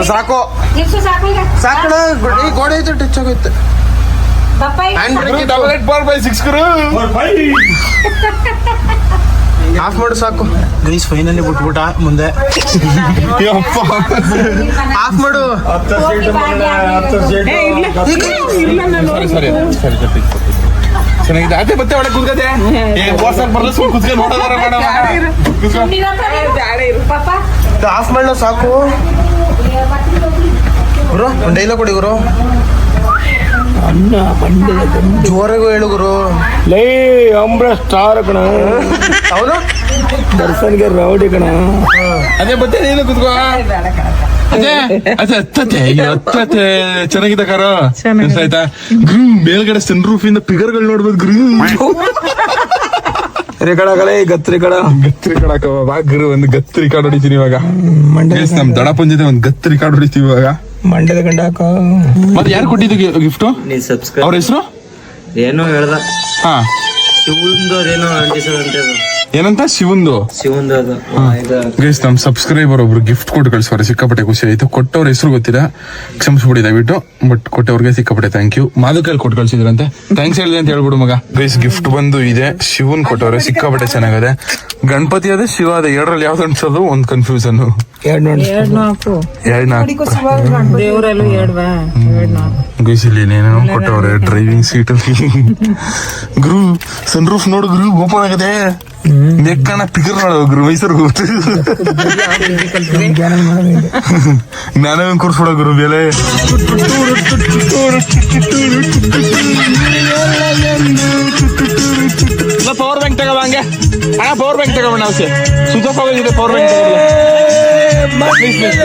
ಸಾಕು ಸಾಕಣ ಈ ಗೋಡೆ ಐತೆ ಟಚ್ ಆಗೋಯ್ತು. Double eight four by six Guru off ಮಾಡು ಸಾಕು ಗೈಸ್ ಫೈನಲಿ ಬಿಟ್ಬಿಟ್ಟ ಮುಂದೆ ಯಪ್ಪ ಆಫ್ ಮಾಡು ಸರಿ ಸರಿ ಸರಿ ಚೆನ್ನಾಗಿದೆ. ಅದೇ ಮತ್ತೆ ಒಳಗೆ ಕುತ್ಕತೆ ಏ ಬೋರ್ಸಕ್ ಬರಲ್ಲ ಸುಮ್ಮನೆ ಕುತ್ಕೊಂಡು ನೋಡೋದಾರ ಮೇಡಮ್ ಆಫ್ ಮಾಡಲ ಸಾಕು. ಗುರು ಒಂದು ಡೈಲಾಗ್ ಕೊಡಿ ಗುರು. ಜೋರಾಗೂ ಹೇಳು ಗುರು. ಲೈ ಅಂಬ್ರ ಸ್ಟಾರ್ ಕಣ. ಅವನು ದರ್ಶನ್ಗೆ ರೌಡಿ ಕಣ. ಅದೇ ಮತ್ತೆ ನೀನು ಕುತ್ಕೋ. ಅದೇ ಅದೇ ಅತ್ತತೆ ಚೆನ್ನಾಗಿದೆ ಕಾರ. ಆಯ್ತಾ ಗ್ರೂ ಮೇಲ್ಗಡೆ ಸನ್ ರೂಫ್ ಇಂದ ಫಿಗರ್ಗಳು ನೋಡ್ಬೋದು ಗ್ರೂ. ರೆಕಡಾಗಲೇ ಗತ್ರಿ ಕಡ ಗತ್ರಿ ಕಡಕ ಬಾ ಗುರು ಒಂದು ಗತ್ರಿ ಕಾರ್ಡ್ ಹೊಡಿತೀನಿ ಇವಾಗ. ಮಂಡ್ಯ ನಮ್ ದಡಪ್ಪನ ಜೊತೆ ಒಂದು ಗತ್ರಿ ಕಾರ್ಡ್ ಹೊಡಿತೀವಿ ಇವಾಗ. ಮಂಡ್ಯದ ಗಂಡ ಹಾಕ. ಮತ್ತೆ ಯಾರು ಕೊಟ್ಟಿದ್ದು ಗಿಫ್ಟ್? ಸಬ್ಸ್ಕ್ರೈಬ್ ಅವ್ರ ಹೆಸರು? ಏನೋ ಹೇಳ್ದ? ಹಾ. ಏನಂತ? ಶಿವಂದು? ಶಿವಂದು ಅದು. ಇದು ಗೈಸ್ ನಮ್ ಸಬ್ಸ್ಕ್ರೈಬರ್ ಒಬ್ರು ಗಿಫ್ಟ್ ಕೊಟ್ಟು ಕಳ್ಸೋರೆ ಸಿಕ್ಕಾಪಟ್ಟೆ ಖುಷಿ ಆಯ್ತು. ಕೊಟ್ಟವ್ರ ಹೆಸರು ಗೊತ್ತಿಲ್ಲ. ಕ್ಷಮಿಸ್ಬಿಡಿ ದಯವಿಟ್ಟು. ಬಟ್ ಕೊಟ್ಟವ್ರಿಗೆ ಸಿಕ್ಕಾಪಟ್ಟೆ ಥ್ಯಾಂಕ್ ಯು ಮಾದಕಲ್ಲಿ ಕೊಟ್ಟು ಕಳ್ಸಿದ್ರಂತೆ ಥ್ಯಾಂಕ್ಸ್ ಹೇಳಿದೆ ಅಂತ ಹೇಳ್ಬಿಡು ಮಗ. ಗೈಸ್ ಗಿಫ್ಟ್ ಬಂದು ಇದೆ. ಶಿವನ್ ಕೊಟ್ಟವ್ರೆ ಸಿಕ್ಕಾಪಟ್ಟೆ ಚೆನ್ನಾಗಿದೆ. ಗಣಪತಿ ಅದೇ ಶಿವ ಅದೇ ಎರಡರಲ್ಲಿ ಯಾವ್ದು ಅನ್ಸೋದು? ಒಂದ್ ಕನ್ಫ್ಯೂಷನ್ ಎರಡ್ ನೋಡಿ ಎರಡ್ ನಾಲ್ಕು. ಎರಡ್ ನಾಲ್ಕು ದೇವರಲ್ಲೂ ಎರಡ್ವಾ ಎರಡ್ ನಾಲ್ಕು. ಗೈಸ್ ಇಲ್ಲಿ ಏನೇನೋ ಕೊಟ್ಟವ್ರೆ ಡ್ರೈವಿಂಗ್ ಸೀಟ್ ಅಲ್ಲಿ. ಗುರು ಸನ್ ರೂಫ್ ನೋಡಿದ್ರು ಓಪನ್ ಆಗಿದೆ. ನೆಕ್ಕಣ ಪಿಗರ್ ನೋಡೋಗ್ರು ಗುರು ಮೈಸೂರು ಹೋಗ್ತು ನಾನೇ ಒಂದು ಕೂರ್ಸ್ಬಿಡೋ ಗುರು ಬೆಲೆ. ಪವರ್ ಬ್ಯಾಂಕ್ ತಗೋ ಹಂಗೆ. ಹಣ ಪವರ್ ಬ್ಯಾಂಕ್ ತಗೋಣ ಅವಶ್ಯ. ಪವರ್ ಇದೆ ಪವರ್ ಬ್ಯಾಂಕ್ ಪ್ಲೀಸ್ ಪ್ಲೀಸ್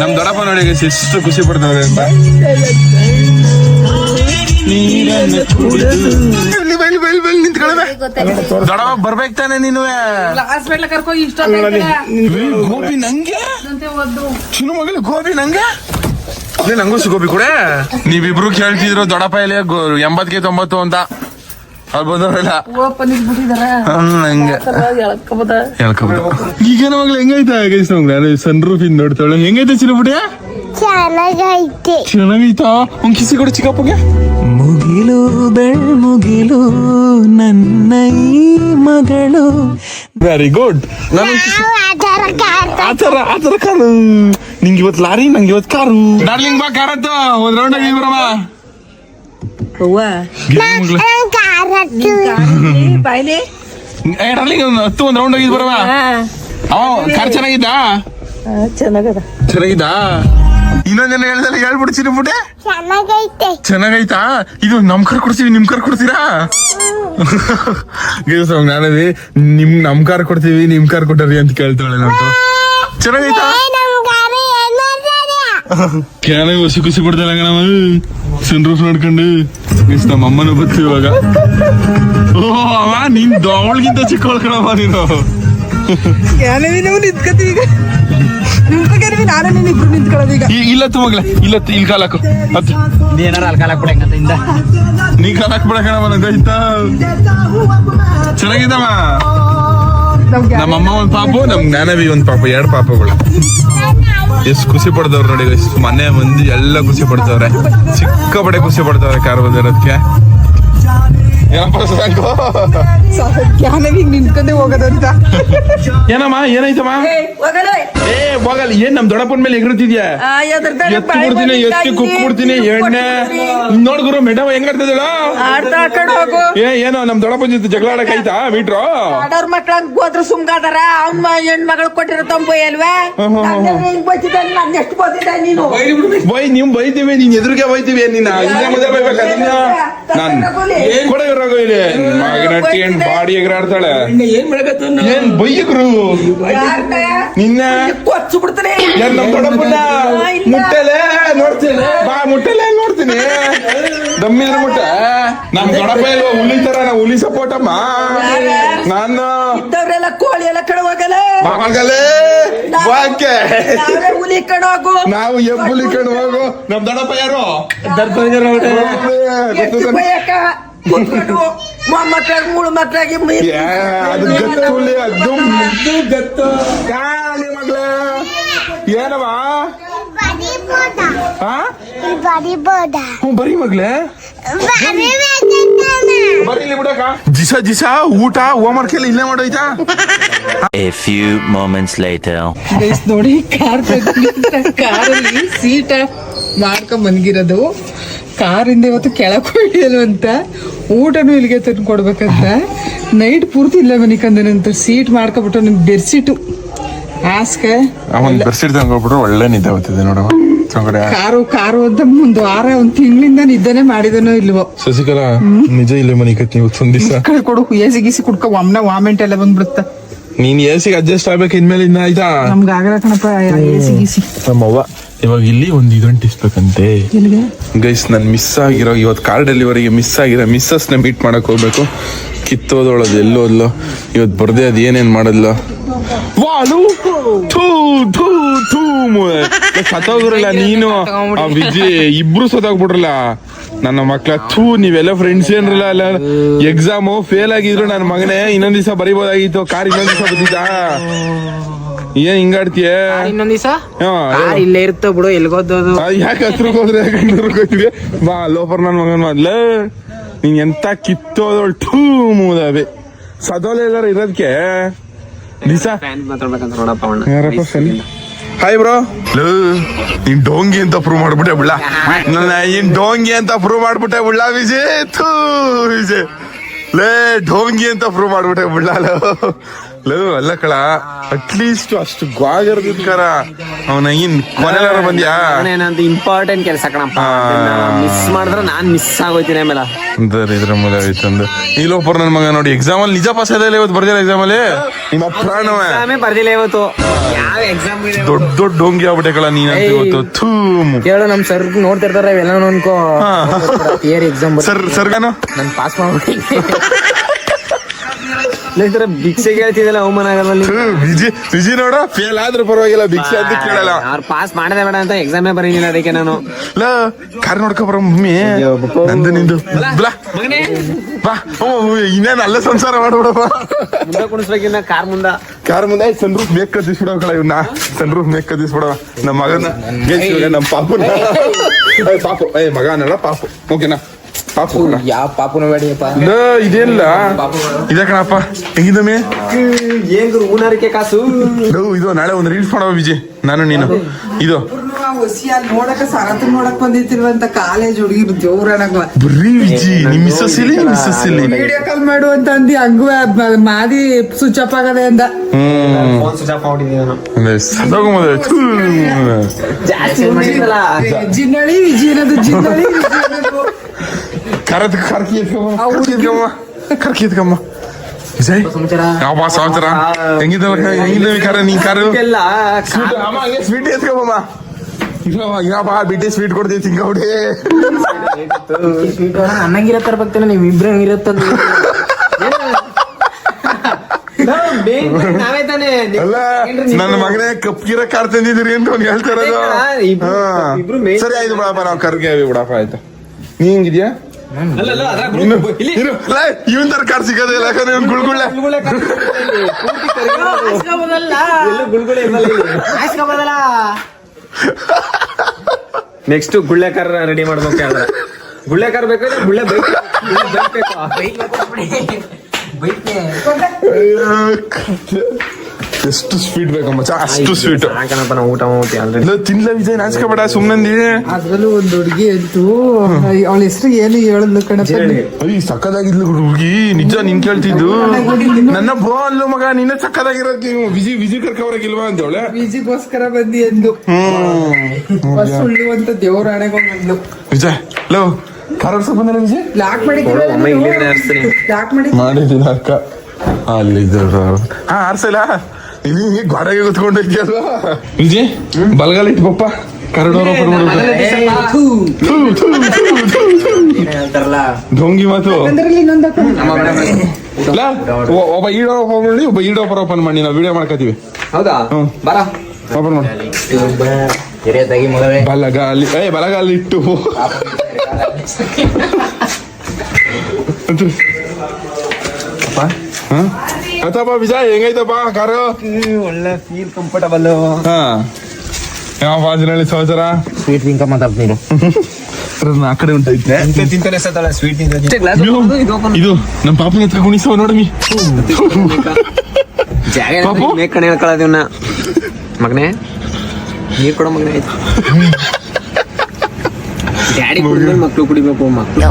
ನಮ್ ದೊಡ್ಡಪ್ಪ ನೋಡಿ ಎಷ್ಟು ಖುಷಿ ಪಡ್ತಾರೆ ಅಂತ. ದೊಡ್ಡಪ್ಪ ಬರ್ಬೇಕು ತಾನೆ ನೀನು ಹಾಸ್ಪಿಟ್ಲ್ ಕರ್ಕೊ ಇಷ್ಟ ಗೋಬಿ ನಂಗೆ? ಚಿನ್ನು ಮಗಳು ಗೋಬಿ ನಂಗೆ? ಅದೇ ನಂಗೂ ಗೋಬಿ ಕೂಡ. ನೀವಿಬ್ರು ಕೇಳ್ತಿದ್ರು ದೊಡ್ಡಪ್ಪ ಇಲ್ಲಿ ಗೋ- ಎಂಬತ್ಗೆ ತೊಂಬತ್ತು ಅಂತ. ಅಲ್ಲಿ ಬಂದವರೆಲ್ಲ ಹ್ಮ್, ನಂಗೆ ಹೇಳ್ಕೊಬೋದು ಈಗೇನ ಮಗಳು ಹೆಂಗೈತೆ ಗೈಸ್ ನಮ್ಗೆ? ನಾನು ಸನ್ ರೂಫ್ ಇಂದ ನೋಡ್ತಾಳೆ. ಹೆಂಗೈತೆ ಚಿನ್ನಪುಟಿಯ ಚೆನ್ನಾಗೈತೆ. ಚೆನ್ನಾಗೈತಾ? ಒಂದ್ ಕಿಸಿ ಕೊಡು ಚಿಕ್ಕಪ್ಪಗೆ. ಮುಗಿಲು ಬೆಳ್ಮುಗಿಲು ನನ್ನ ಈ ಮಗಳು. ವೆರಿ ಗುಡ್ ನಾನು ಆತರ ಆತರ ಕಾರು ನಿಂಗೆ ಇವತ್ತು ಲಾರಿ ನಂಗೆ ಇವತ್ತು ಕಾರು. ಡಾರ್ಲಿಂಗ್ ಬಾ ಕಾರತ್ತ ಒಂದ್ ರೌಂಡ್ ಆಗಿ ಬರಮ್ಮ ಬಾಯ್ಲಿ. ಏ ಡಾರ್ಲಿಂಗ್ ಒಂದ್ ಹತ್ತು ಒಂದ್ ರೌಂಡ್ ಆಗಿದ್ ಬರಮ್ಮ ಅವ ಕಾರ್ ಚೆನ್ನಾಗಿದ್ದ? ಚೆನ್ನಾಗದ. ಚೆನ್ನಾಗಿದ್ದ? ಇನ್ನೊಂದೇನು ಹೇಳ್ದಲ್ಲ ಹೇಳ್ಬಿಡ್ತೀನಿ ಬಿಟ್ಟೆ ಚೆನ್ನಾಗೈತೆ. ಚೆನ್ನಾಗೈತಾ? ಇದು ನಮ್ ಕಾರ್ ಕೊಡ್ತೀವಿ ನಿಮ್ ಕಾರ್ ಕೊಡ್ತೀರಾ? ಗೀಸ್ ನಾನದಿ ನಿಮ್ ನಮ್ ಕಾರ್ ಕೊಡ್ತೀವಿ ನಿಮ್ ಕಾರ್ ಕೊಟ್ಟರಿ ಅಂತ ಕೇಳ್ತಾಳೆ ನೋಡು ಚೆನ್ನಾಗೈತಾ? ಕೇಳಿ ಖುಷಿ ಖುಷಿ ಪಡ್ತಾಳೆ ನಾವು ಸನ್ ಮಾಡ್ಕೊಂಡು ನೋಡ್ಕೊಂಡು. ಗೀಸ್ ನಮ್ಮ ಅಮ್ಮನ ಬತ್ತು ಇವಾಗ. ಓ ಅವ ನೀನ್ ದವಳ್ಗಿಂತ ಚಿಕ್ಕವಳ ಕಣವ ನೀನು. ಇಲ್ಲ ಮಗ್ಲ. ಇಲ್ಲ ಇಲ್ಲಿ ಕಾಲಕ್ಕು ಹತ್ತು ನೀ ಕಾಲಕ್ ಬಿಡ ಕಣವ ನಂಗಾಯ್ತಾ ಚೆನ್ನಾಗಿದ್ದಮ್ಮ? ನಮ್ಮಮ್ಮ ಒಂದ್ ಪಾಪು ನಮ್ ಜ್ಞಾನವಿ ಒಂದ್ ಪಾಪು ಎರಡು ಪಾಪಗಳು. ಎಷ್ಟು ಖುಷಿ ಪಡ್ದವ್ರು ನೋಡಿ ಎಷ್ಟು ಮನೆ ಮಂದಿ ಎಲ್ಲ ಖುಷಿ ಪಡ್ತವ್ರೆ ಸಿಕ್ಕಾಪಟ್ಟೆ ಖುಷಿ ಪಡ್ತವ್ರೆ ಕಾರ್ ಬಂದಿರೋದಕ್ಕೆ ಏನಪ್ಪ ನಿಂತ್ಕೊಂಡೆ ಹೋಗೋದಂತ. ಏನಮ್ಮ ಏನಾಯ್ತಮ್ಮ? ಏ ಹೋಗಲ್ಲ ಏನ್ ನಮ್ ದೊಡ್ಡಪ್ಪನ ಮೇಲೆ ಎಗರುತ್ತಿದ್ಯಾ ಎತ್ತು ಬಿಡ್ತೀನಿ ಎತ್ತಿ ಕುಕ್ ಬಿಡ್ತೀನಿ ಎಣ್ಣೆ. ನೋಡ್ ಗುರು ಮೇಡಮ್ ಹೋಗು ಏ ಏನೋ ನಮ್ ದೊಡ್ಡಪ್ಪನ ಜೊತೆ ಜಗಳ ಆಡಕ್ ಆಯ್ತಾ ಮೀಟ್ರು? ಆಡೋರ್ ಮಕ್ಳಂಗ್ ಹೋದ್ರ ಸುಮ್ಗಾದಾರ. ಅವ್ನ ಹೆಣ್ಮಗಳು ಕೊಟ್ಟಿರೋ ತಂಬು ಅಲ್ವಾ? ನಾನು ಎಷ್ಟು ಬೋದಿದ್ದ ನೀನು? ಬೈ ನಿಮ್ ಬೈತೀವಿ ನೀನ್ ಎದುರಿಗೆ ಬೈತೀವಿ ನಿನ್ನ. ಇನ್ನ ಮುಂದೆ ಬೈಬೇಕಾ ನಿನ್ನ? ನಾನ್ ಕೊಡ ಇವ್ರಾಗೋ ಇಲ್ಲಿ? ಮಗನಟ್ಟಿ ಬಾಡಿ ಎಗರಾಡ್ತಾಳೆ? ಏನ್ ಬೈಯಕ್ರು ನಿನ್ನ? ಕೊಚ್ಚು ಬಿಡ್ತೀನಿ. ಏನ್ ನಮ್ ದೊಡ್ಡಪ್ಪನ ಮುಟ್ಟಲೆ? ನೋಡ್ತೀನಿ. ಬಾ ಮುಟ್ಟಲೆ ನೋಡ್ತೀನಿ? ದಮ್ಮಿದ್ರ ಮುಟ್ಟ? ನಮ್ ದೊಡ್ಡಪ್ಪ ಇಲ್ವ ಹುಲಿ ತರ ನಾ ಹುಲಿ ಸಪೋರ್ಟ್ ಅಮ್ಮ ನಾನು ಇದ್ದವ್ರೆಲ್ಲ ಕೋಳಿ ಎಲ್ಲ ಕಡೆ ಹೋಗಲ್ಲ. ಮಗಳೇ ಬಾಕೆ ನಾವೇ ಹುಲಿ ಹೋಗು. ನಾವು ಎಬ್ಬುಲಿ ಕಡೆ ಹೋಗು. ನಮ್ ದೊಡಪ್ಪ ಯಾರು? ಕುತ್ಕೊಂಡು ಮೊಮ್ಮಕ್ಳಾಗ ಮೂಳು ಮಕ್ಳಾಗಿ ಏ, ಅದು ಗತ್ತುಲಿ ಅದು ಗತ್ತು. ಏನವ ಹ್ಞೂ ಬರೀ ಮಗ್ಲೆ. ಬರೀ ಬರೀಲಿ ಬಿಡಕ ಜಿಸ ಜಿಸ ಊಟ ಹೋಮ್ವರ್ಕ್ ಎಲ್ಲ ಇಲ್ಲೇ ಮಾಡೋಯ್ತಾ? A few moments later. Guys ನೋಡಿ ಕಾರ್ ಕಾರಲ್ಲಿ ಸೀಟ ಮಾಡ್ಕೊಂಡ್ ಬಂದಿರೋದು. ಕಾರಿಂದ ಇವತ್ತು ಕೆಳಗೆ ಹೋಗಿಲ್ಲ ಅಂತ ಊಟನೂ ಇಲ್ಲಿಗೆ ತಂದು ಕೊಡ್ಬೇಕಂತ ನೈಟ್ ಪೂರ್ತಿ ಇಲ್ಲ ಮನಿಕಂದನಂತ ಸೀಟ್ ಮಾಡ್ಕೊಬಿಟ್ಟು ನಿಮ್ಗೆ ಬೆಡ್ಶೀಟು ಹಾಸ್ಗೆ ಅವನ್ ಬೆರ್ಸಿಡ್ ತಗೊಂಡ್ಬಿಟ್ರೆ ಒಳ್ಳೆ ನಿದ್ದೆ ಬರ್ತಿದೆ ನೋಡವ ಚಂಗಡೆ ಕಾರು ಕಾರು ಅಂತ ಒಂದು ವಾರ ಒಂದ್ ತಿಂಗಳಿಂದ ನಿದ್ದೆನೆ ಮಾಡಿದನೋ ಇಲ್ವೋ? ಶಶಿಕಲಾ ನಿಜ ಇಲ್ಲ ಮನಿ ಕಟ್ ನೀವು ಒಂದ್ ದಿವಸ. ಕೊಡು ಎಸಿ ಗಿಸಿ ಕುಡ್ಕ ಒಮ್ಮೆ ವಾಮೆಂಟ್ ಎಲ್ಲ ಬಂದ್ಬಿಡುತ್ತ. ನೀನ್ ಎಸಿಗೆ ಅಡ್ಜಸ್ಟ್ ಆಗ್ಬೇಕು ಇನ್ಮೇಲೆ ಇನ್ನ ಆಯ್ತಾ ನಮ್ಗೆ ಆಗಲ್ಲ ಕಣಪ್ಪ ಎಸಿ ಗಿಸಿ ನಮ್ಮವ್ವ ಇವಾಗ ಇಲ್ಲಿ ಒಂದು ಇದು ಅಂಟಿಸ್ಬೇಕಂತೆ ಗೈಸ್ ನಾನು ಮಿಸ್ ಆಗಿರೋ ಇವತ್ತು ಕಾರ್ ಡೆಲಿವರಿಗೆ ಮಿಸ್ ಆಗಿರೋ ಮಿಸ್ಸಸ್ನ ಮೀಟ್ ಮಾಡಕ್ ಹೋಗ್ಬೇಕು. ಕಿತ್ತೋದೊಳದು ಎಲ್ಲೋದ್ಲು ಇವತ್ತು ಬರ್ದೇ ಅದ್ ಏನೇನ್ ಮಾಡಲ್ಲ ವಾಲು! ಥೂ ಥೂ ಥೂ ಸತ್ತೋಗ್ರಲ್ಲ ನೀನು. ಆ ವಿಜಯ್ ಇಬ್ರು ಸತ್ತೋಗ್ಬಿಟ್ರಲ್ಲ. ನನ್ನ ಮಕ್ಕಳ ಥೂ ನೀವೆಲ್ಲ ಫ್ರೆಂಡ್ಸ್ ಏನ್ರಲ್ಲ ಅಲ್ಲ ಎಕ್ಸಾಮ್ ಫೇಲ್ ಆಗಿದ್ರು ನನ್ನ ಮಗನೇ ಇನ್ನೊಂದ್ ದಿವಸ ಬರಿಬೋದಾಗಿತ್ತು ಕಾರ್ ಇನ್ನೊಂದ್ ದಿವಸ ಬಂದಿದ್ದ ಏನ್ ಹಿಂಗಾಡ್ತೀಯ? ಇನ್ನೊಂದ್ ದಿವಸ. ಇಲ್ಲೇ ಇರ್ತ ಬಿಡು ಎಲ್ಗೋದೋದು ಯಾಕೆ ಹತ್ರ ಹೋದ್ರೆ ಯಾಕೆ ಬಾ ಲೋಪರ್ ನನ್ನ ಮಗನ್ ಮೊದ್ಲ ನೀನ್ ಎಂತ ಕಿತ್ತೋದೊಳ್ ಟೂ ಮೂದಾವೆ. ಸದೋಲೆ ಎಲ್ಲಾರು ಇರೋದಕ್ಕೆ ದಿಸ ಫ್ಯಾನ್ ಮಾತಾಡ್ಬೇಕಂತ ನೋಡಪ್ಪ ಅವಣ್ಣ ಯಾರಪ್ಪ ಫೆಲ್ ಹಾಯ್ ಬ್ರೋ ನೀನ್ ಡೋಂಗಿ ಅಂತ ಪ್ರೂವ್ ಮಾಡ್ಬಿಟ್ಟೆ ಬಿಡ್ಲ ನನ್ನ ನೀನ್ ಡೋಂಗಿ ಅಂತ ಪ್ರೂವ್ ಮಾಡ್ಬಿಟ್ಟೆ ಬಿಡ್ಲ ವಿಜಯ್ ಥೂ ವಿಜಯ್ ಲೇ ಡೋಂಗಿ ಅಂತ ಪ್ರೂವ್ ಮಾಡ್ಬಿಟ್ಟೆ ಬಿಡ್ಲ ಲೋ ಅಲ್ಲ ಕಳ ಅಟ್ಲೀಸ್ಟ್ ಅಷ್ಟು ಗ್ವಾಗರ್ದಿದ್ಕರ. ಅವನ ಇನ್ ಕೊನೆಗಾರ ಬಂದ್ಯಾ? ಏನಂತ ಇಂಪಾರ್ಟೆಂಟ್ ಕೆಲಸ ಕಣಪ್ಪ. ಮಿಸ್ ಮಾಡಿದ್ರೆ ನಾನ್ ಮಿಸ್ ಆಗೋಯ್ತೀನಿ ಆಮೇಲೆ. ಇದ್ರ ಮೂಲ ಆಯ್ತಂದು ಲೋಪರ್ ನನ್ನ ಮಗ ನೋಡಿ ಎಕ್ಸಾಮ್ ಅಲ್ಲಿ ನಿಜ ಪಾಸ್ ಆದ ಇವತ್ತು ಬರ್ದಿಲ್ಲ ಎಕ್ಸಾಮ್ ಅಲ್ಲಿ? ನಿಮ್ಮ ಪ್ರಾಣ ಎಕ್ಸಾಮೇ ಬರ್ದಿಲ್ಲ ಇವತ್ತು. ಯಾವ ಎಕ್ಸಾಮ್ ದೊಡ್ಡ ದೊಡ್ಡ ಡೋಂಗಿ ಆಗ್ಬಿಟ್ಟೆ ಕಳ ನೀನಂತ ಇವತ್ತು. ಥೂ ಕೇಳು ನಮ್ ಸರ್ ನೋಡ್ತಿರ್ತಾರೆ ಇವೆಲ್ಲ ಅನ್ಕೋ. ಇಯರ್ ಎಕ್ಸಾಮ್ ಸರ್ ಸರ್ಗಾನು ನನ್ ಪಾಸ್ ಮಾಡ್ಬಿಡಿ ಭಿಕ್ಷೆ ಭಿಕ್ಷೆಗೆ ಹೇಳ್ತಿದ್ದಲ್ಲ ಅವಮಾನ ಆಗಲ್ಲ ವಿಜಿ ವಿಜಿ ನೋಡ. ಫೇಲ್ ಆದ್ರೂ ಪರವಾಗಿಲ್ಲ ಭಿಕ್ಷೆ ಅಂತ ಕೇಳಲ್ಲ. ಅವ್ರು ಪಾಸ್ ಮಾಡದೆ ಬೇಡ ಅಂತ ಎಕ್ಸಾಮೇ ಬರೀನಿಲ್ಲ ಅದಕ್ಕೆ ನಾನು. ಲಾ ಕಾರ್ ನೋಡ್ಕೊ ಬರ ಮಮ್ಮಿ. ನಂದು ನಿಂದು. ಬ್ಲಾ ಬಾ. ಓ ಇನ್ನೇನು ಅಲ್ಲೇ ಸಂಸಾರ ಮಾಡ್ಬಿಡಪ್ಪ ಮುಂದೆ ಕುಣಿಸ್ಬೇಕಿನ್ನ ಕಾರ್ ಮುಂದ. ಕಾರ್ ಮುಂದೆ ಸನ್ ರೂಫ್ ಮೇಕ್ ಕದಿಸ್ಬಿಡವ ಕಳ ಇವ್ನ. ಸನ್ ರೂಫ್ ಮೇಕ್ ಕದಿಸ್ಬಿಡವ ನಮ್ಮ ಮಗನ ನಮ್ಮ ಪಾಪು ಪಾಪು. ಏ ಮಗ ಅನ್ನಲ್ಲ ಪಾಪು ಓಕೆನಾ ಪಾಪು ಯಾವ ಪಾಪುನ ಬೇಡಿಯಪ್ಪ ಲೇ, ಇದೇನಿಲ್ಲ? ಇದೆ ಕಣಪ್ಪ. ಹೆಂಗಿದಮ್ಮಿ ಏನ್ ಊನರಿಕೆ ಕಾಸು? ಇದು ನಾಳೆ ಒಂದು ರೀಲ್ಸ್ ಮಾಡವ ವಿಜಯ್ ನಾನು ನೀನು. ಇದು. ನೋಡಕ ಸರತ್ ನೋಡಕ್ ಬಂದಿತ್ತಿಲ್ವಂತ ಕಾಲೇಜ್ ಹುಡುಗಿರು ಜೋರಾಣಗ ಬರೀ ವಿಜಿ ನಿಮ್ ಮಿಸ್ಸಸ್ ಇಲ್ಲಿ ಮಿಸ್ಸಸ್ ಇಲ್ಲಿ. ವಿಡಿಯೋ ಕಾಲ್ ಮಾಡು ಅಂತ ಅಂದಿ ಹಂಗೂ ಮಾದಿ ಸ್ವಿಚ್ ಅಪ್ ಆಗದೆ ಅಂದ. ಆಫ್ ಜಾಸ್ತಿ ಜಿನ್ನಳಿ ವಿಜಯನದು ಜಿನ್ನಳಿ ಕರದ್ ಕರ್ಕಿ ಎತ್ಕಮ್ಮ ಕರ್ಕಿ ಎತ್ಕಮ್ಮ ವಿಜಯ್ ಯಾವ ಯಾವ ಸಮಾಚಾರ ಹೆಂಗಿದ್ದಲ್ಲ ಹೆಂಗಿದ್ದ ಕರ? ನೀನ್ ಕರೆ? ಸ್ವೀಟ್ ಎತ್ಕೊಬಮ್ಮ. ಇಲ್ಲಪ್ಪ ಬಿಟ್ಟಿ ಸ್ವೀಟ್ ಕೊಡ್ತೀವಿ ತಿಂಗೌಡಿ. ಅನ್ನಂಗಿರ ತರ್ಬೇಕ್ತಾನೆ ನೀವು ಇಬ್ರು ಅಲ್ಲ ನನ್ನ ಮಗನೇ ಕಪ್ ಕಿರ ಕಾರ್ ತಂದಿದ್ದೀರಿ ಅಂತ ಅವ್ನು ಹೇಳ್ತಾ ಇರೋದು. ಇಬ್ರು- ಇಬ್ರು main- ಸರಿ ಆಯ್ತು ಬಿಡಪ್ಪ ನಾವು ಕರ್ಗೆ ಬಿಡಪ್ಪ ಆಯ್ತು. ನೀ ಹೆಂಗಿದ್ಯಾ? ಇವನ್ ತರ ಕಾರ್ ಸಿಗೋದೇ ಇಲ್ಲ ಯಾಕಂದ್ರೆ ಇವ್ನು ಗುಳ್ಗುಳ್ಳೆ ನೆಕ್ಸ್ಟ್ ಗುಳ್ಳೆಕಾರ ರೆಡಿ ಮಾಡ್ಬೇಕು ಅಂದ್ರೆ ಗುಳ್ಳೆಕಾರ ಬೇಕಾದ್ರೆ ಗುಳ್ಳೆ ಬೈಕ್ ಎಷ್ಟು ಸ್ವೀಟ್ ಬೇಕಮ್ಮ ಚಾ ಅಷ್ಟು ಸ್ವೀಟ್ ಸಾಕಣಪ್ಪ ನಾವು ಊಟ ಮಾಡ್ತೀವಿ ಆಲ್ರೆಡಿ ಇಲ್ಲ ತಿನ್ಲ ವಿಜಯ್ ನಾಚ್ಕೋಬೇಡ ಸುಮ್ಮನೆ ಅದ್ರಲ್ಲೂ ಒಂದು ಹುಡುಗಿ ಅಂತು ಅವಳ ಹೆಸರು ಏನು ಹೇಳದ್ಲು ಕಣಪ್ಪ. ಅಯ್ಯ ಸಕ್ಕದಾಗಿದ್ಲು ಹುಡುಗಿ ನಿಜ ನಿನ್ ಕೇಳ್ತಿದ್ದು. ನನ್ನ ಬೋ ಅಲ್ಲು ಮಗ ನಿನ್ನ ಸಕ್ಕದಾಗಿರೋದ್ ವಿಜಿ ವಿಜಿ ಕರ್ಕವರಾಗಿಲ್ವಾ ಅಂತವಳೆ ವಿಜಿಗೋಸ್ಕರ ಬಂದಿ ಎಂದು ಸುಳ್ಳು ಅಂತ ದೇವ್ರ ಹಣೆಗೊಂಡು ಬಂದ್ಲು ವಿಜಯ್ ಹಲೋ ಕಾರ್ ಓಡ್ಸಕ್ ಬಂದಲ್ಲ ವಿಜಯ್? ಲಾಕ್ ಮಾಡಿ ಲಾಕ್ ಮಾಡಿ ಮಾಡಿದ್ದೀನಿ ಅಕ್ಕ. ಅಲ್ಲಿ ಹಾ ಆರ್ಸಲ್ಲ ಇಲ್ಲಿ ಹಿಂಗೆ ಗೋಡೆಗೆ ಕೂತ್ಕೊಂಡು ಇದೆಯಲ್ವಾ ವಿಜಯ್ ಬಲಗಾಲ ಇಟ್ಕೊಪ್ಪ. ಕರಡೋರ ಹೇಳ್ತಾರಲ್ಲ? ಢೋಂಗಿ ಮಾತು. ಅಂದ್ರಲ್ಲಿ ಇನ್ನೊಂದು ಹಾಕು. ಒಬ್ಬ ಈಡೋ ಓಪನ್ ಮಾಡಿ ಒಬ್ಬ ಈಡೋ ಓಪನ್ ಮಾಡಿ. ನಾವು ವಿಡಿಯೋ ಮಾಡ್ಕೋತೀವಿ. ಹೌದಾ? ಹ್ಮ್. ಬರ. ಓಪನ್ ಮಾಡಿ. ಬಲಗಾಲಿ. ಏ ಬಲಗಾಲಿ ಇಟ್ಟು. ಅಥಪ್ಪ ವಿಜಯ್ ಹೆಂಗೈತಪ್ಪ? ಕಾರು? ಒಳ್ಳೆ ಫೀಲ್ ಕಂಫರ್ಟಬಲ್ ಹಾ. ಯಾವ ಬಾಜಿನಲ್ಲಿ ಸಹಚರ ಸ್ವೀಟ್ ತಿನ್ಕ ಮಾತಾಡ್ತೀನಿ ಆ ಕಡೆ ಉಂಟೈತೆ ತಿಂತಾನೆ ಸತ್ತಲ್ಲ ಸ್ವೀಟ್ ಇದು ನಮ್ಮ ಪಾಪನ ಹತ್ರ ಗುಣಿಸೋ ನೋಡಮಿ ಜಾಗ ಮೇಕ್ ಮಗನೇ ನೀರು ಕೊಡೋ ಮಗನೇ ಆಯ್ತು. ಮಕ್ಕಳು ಕುಡಿಬೇಕು ಮಕ್ಕಳು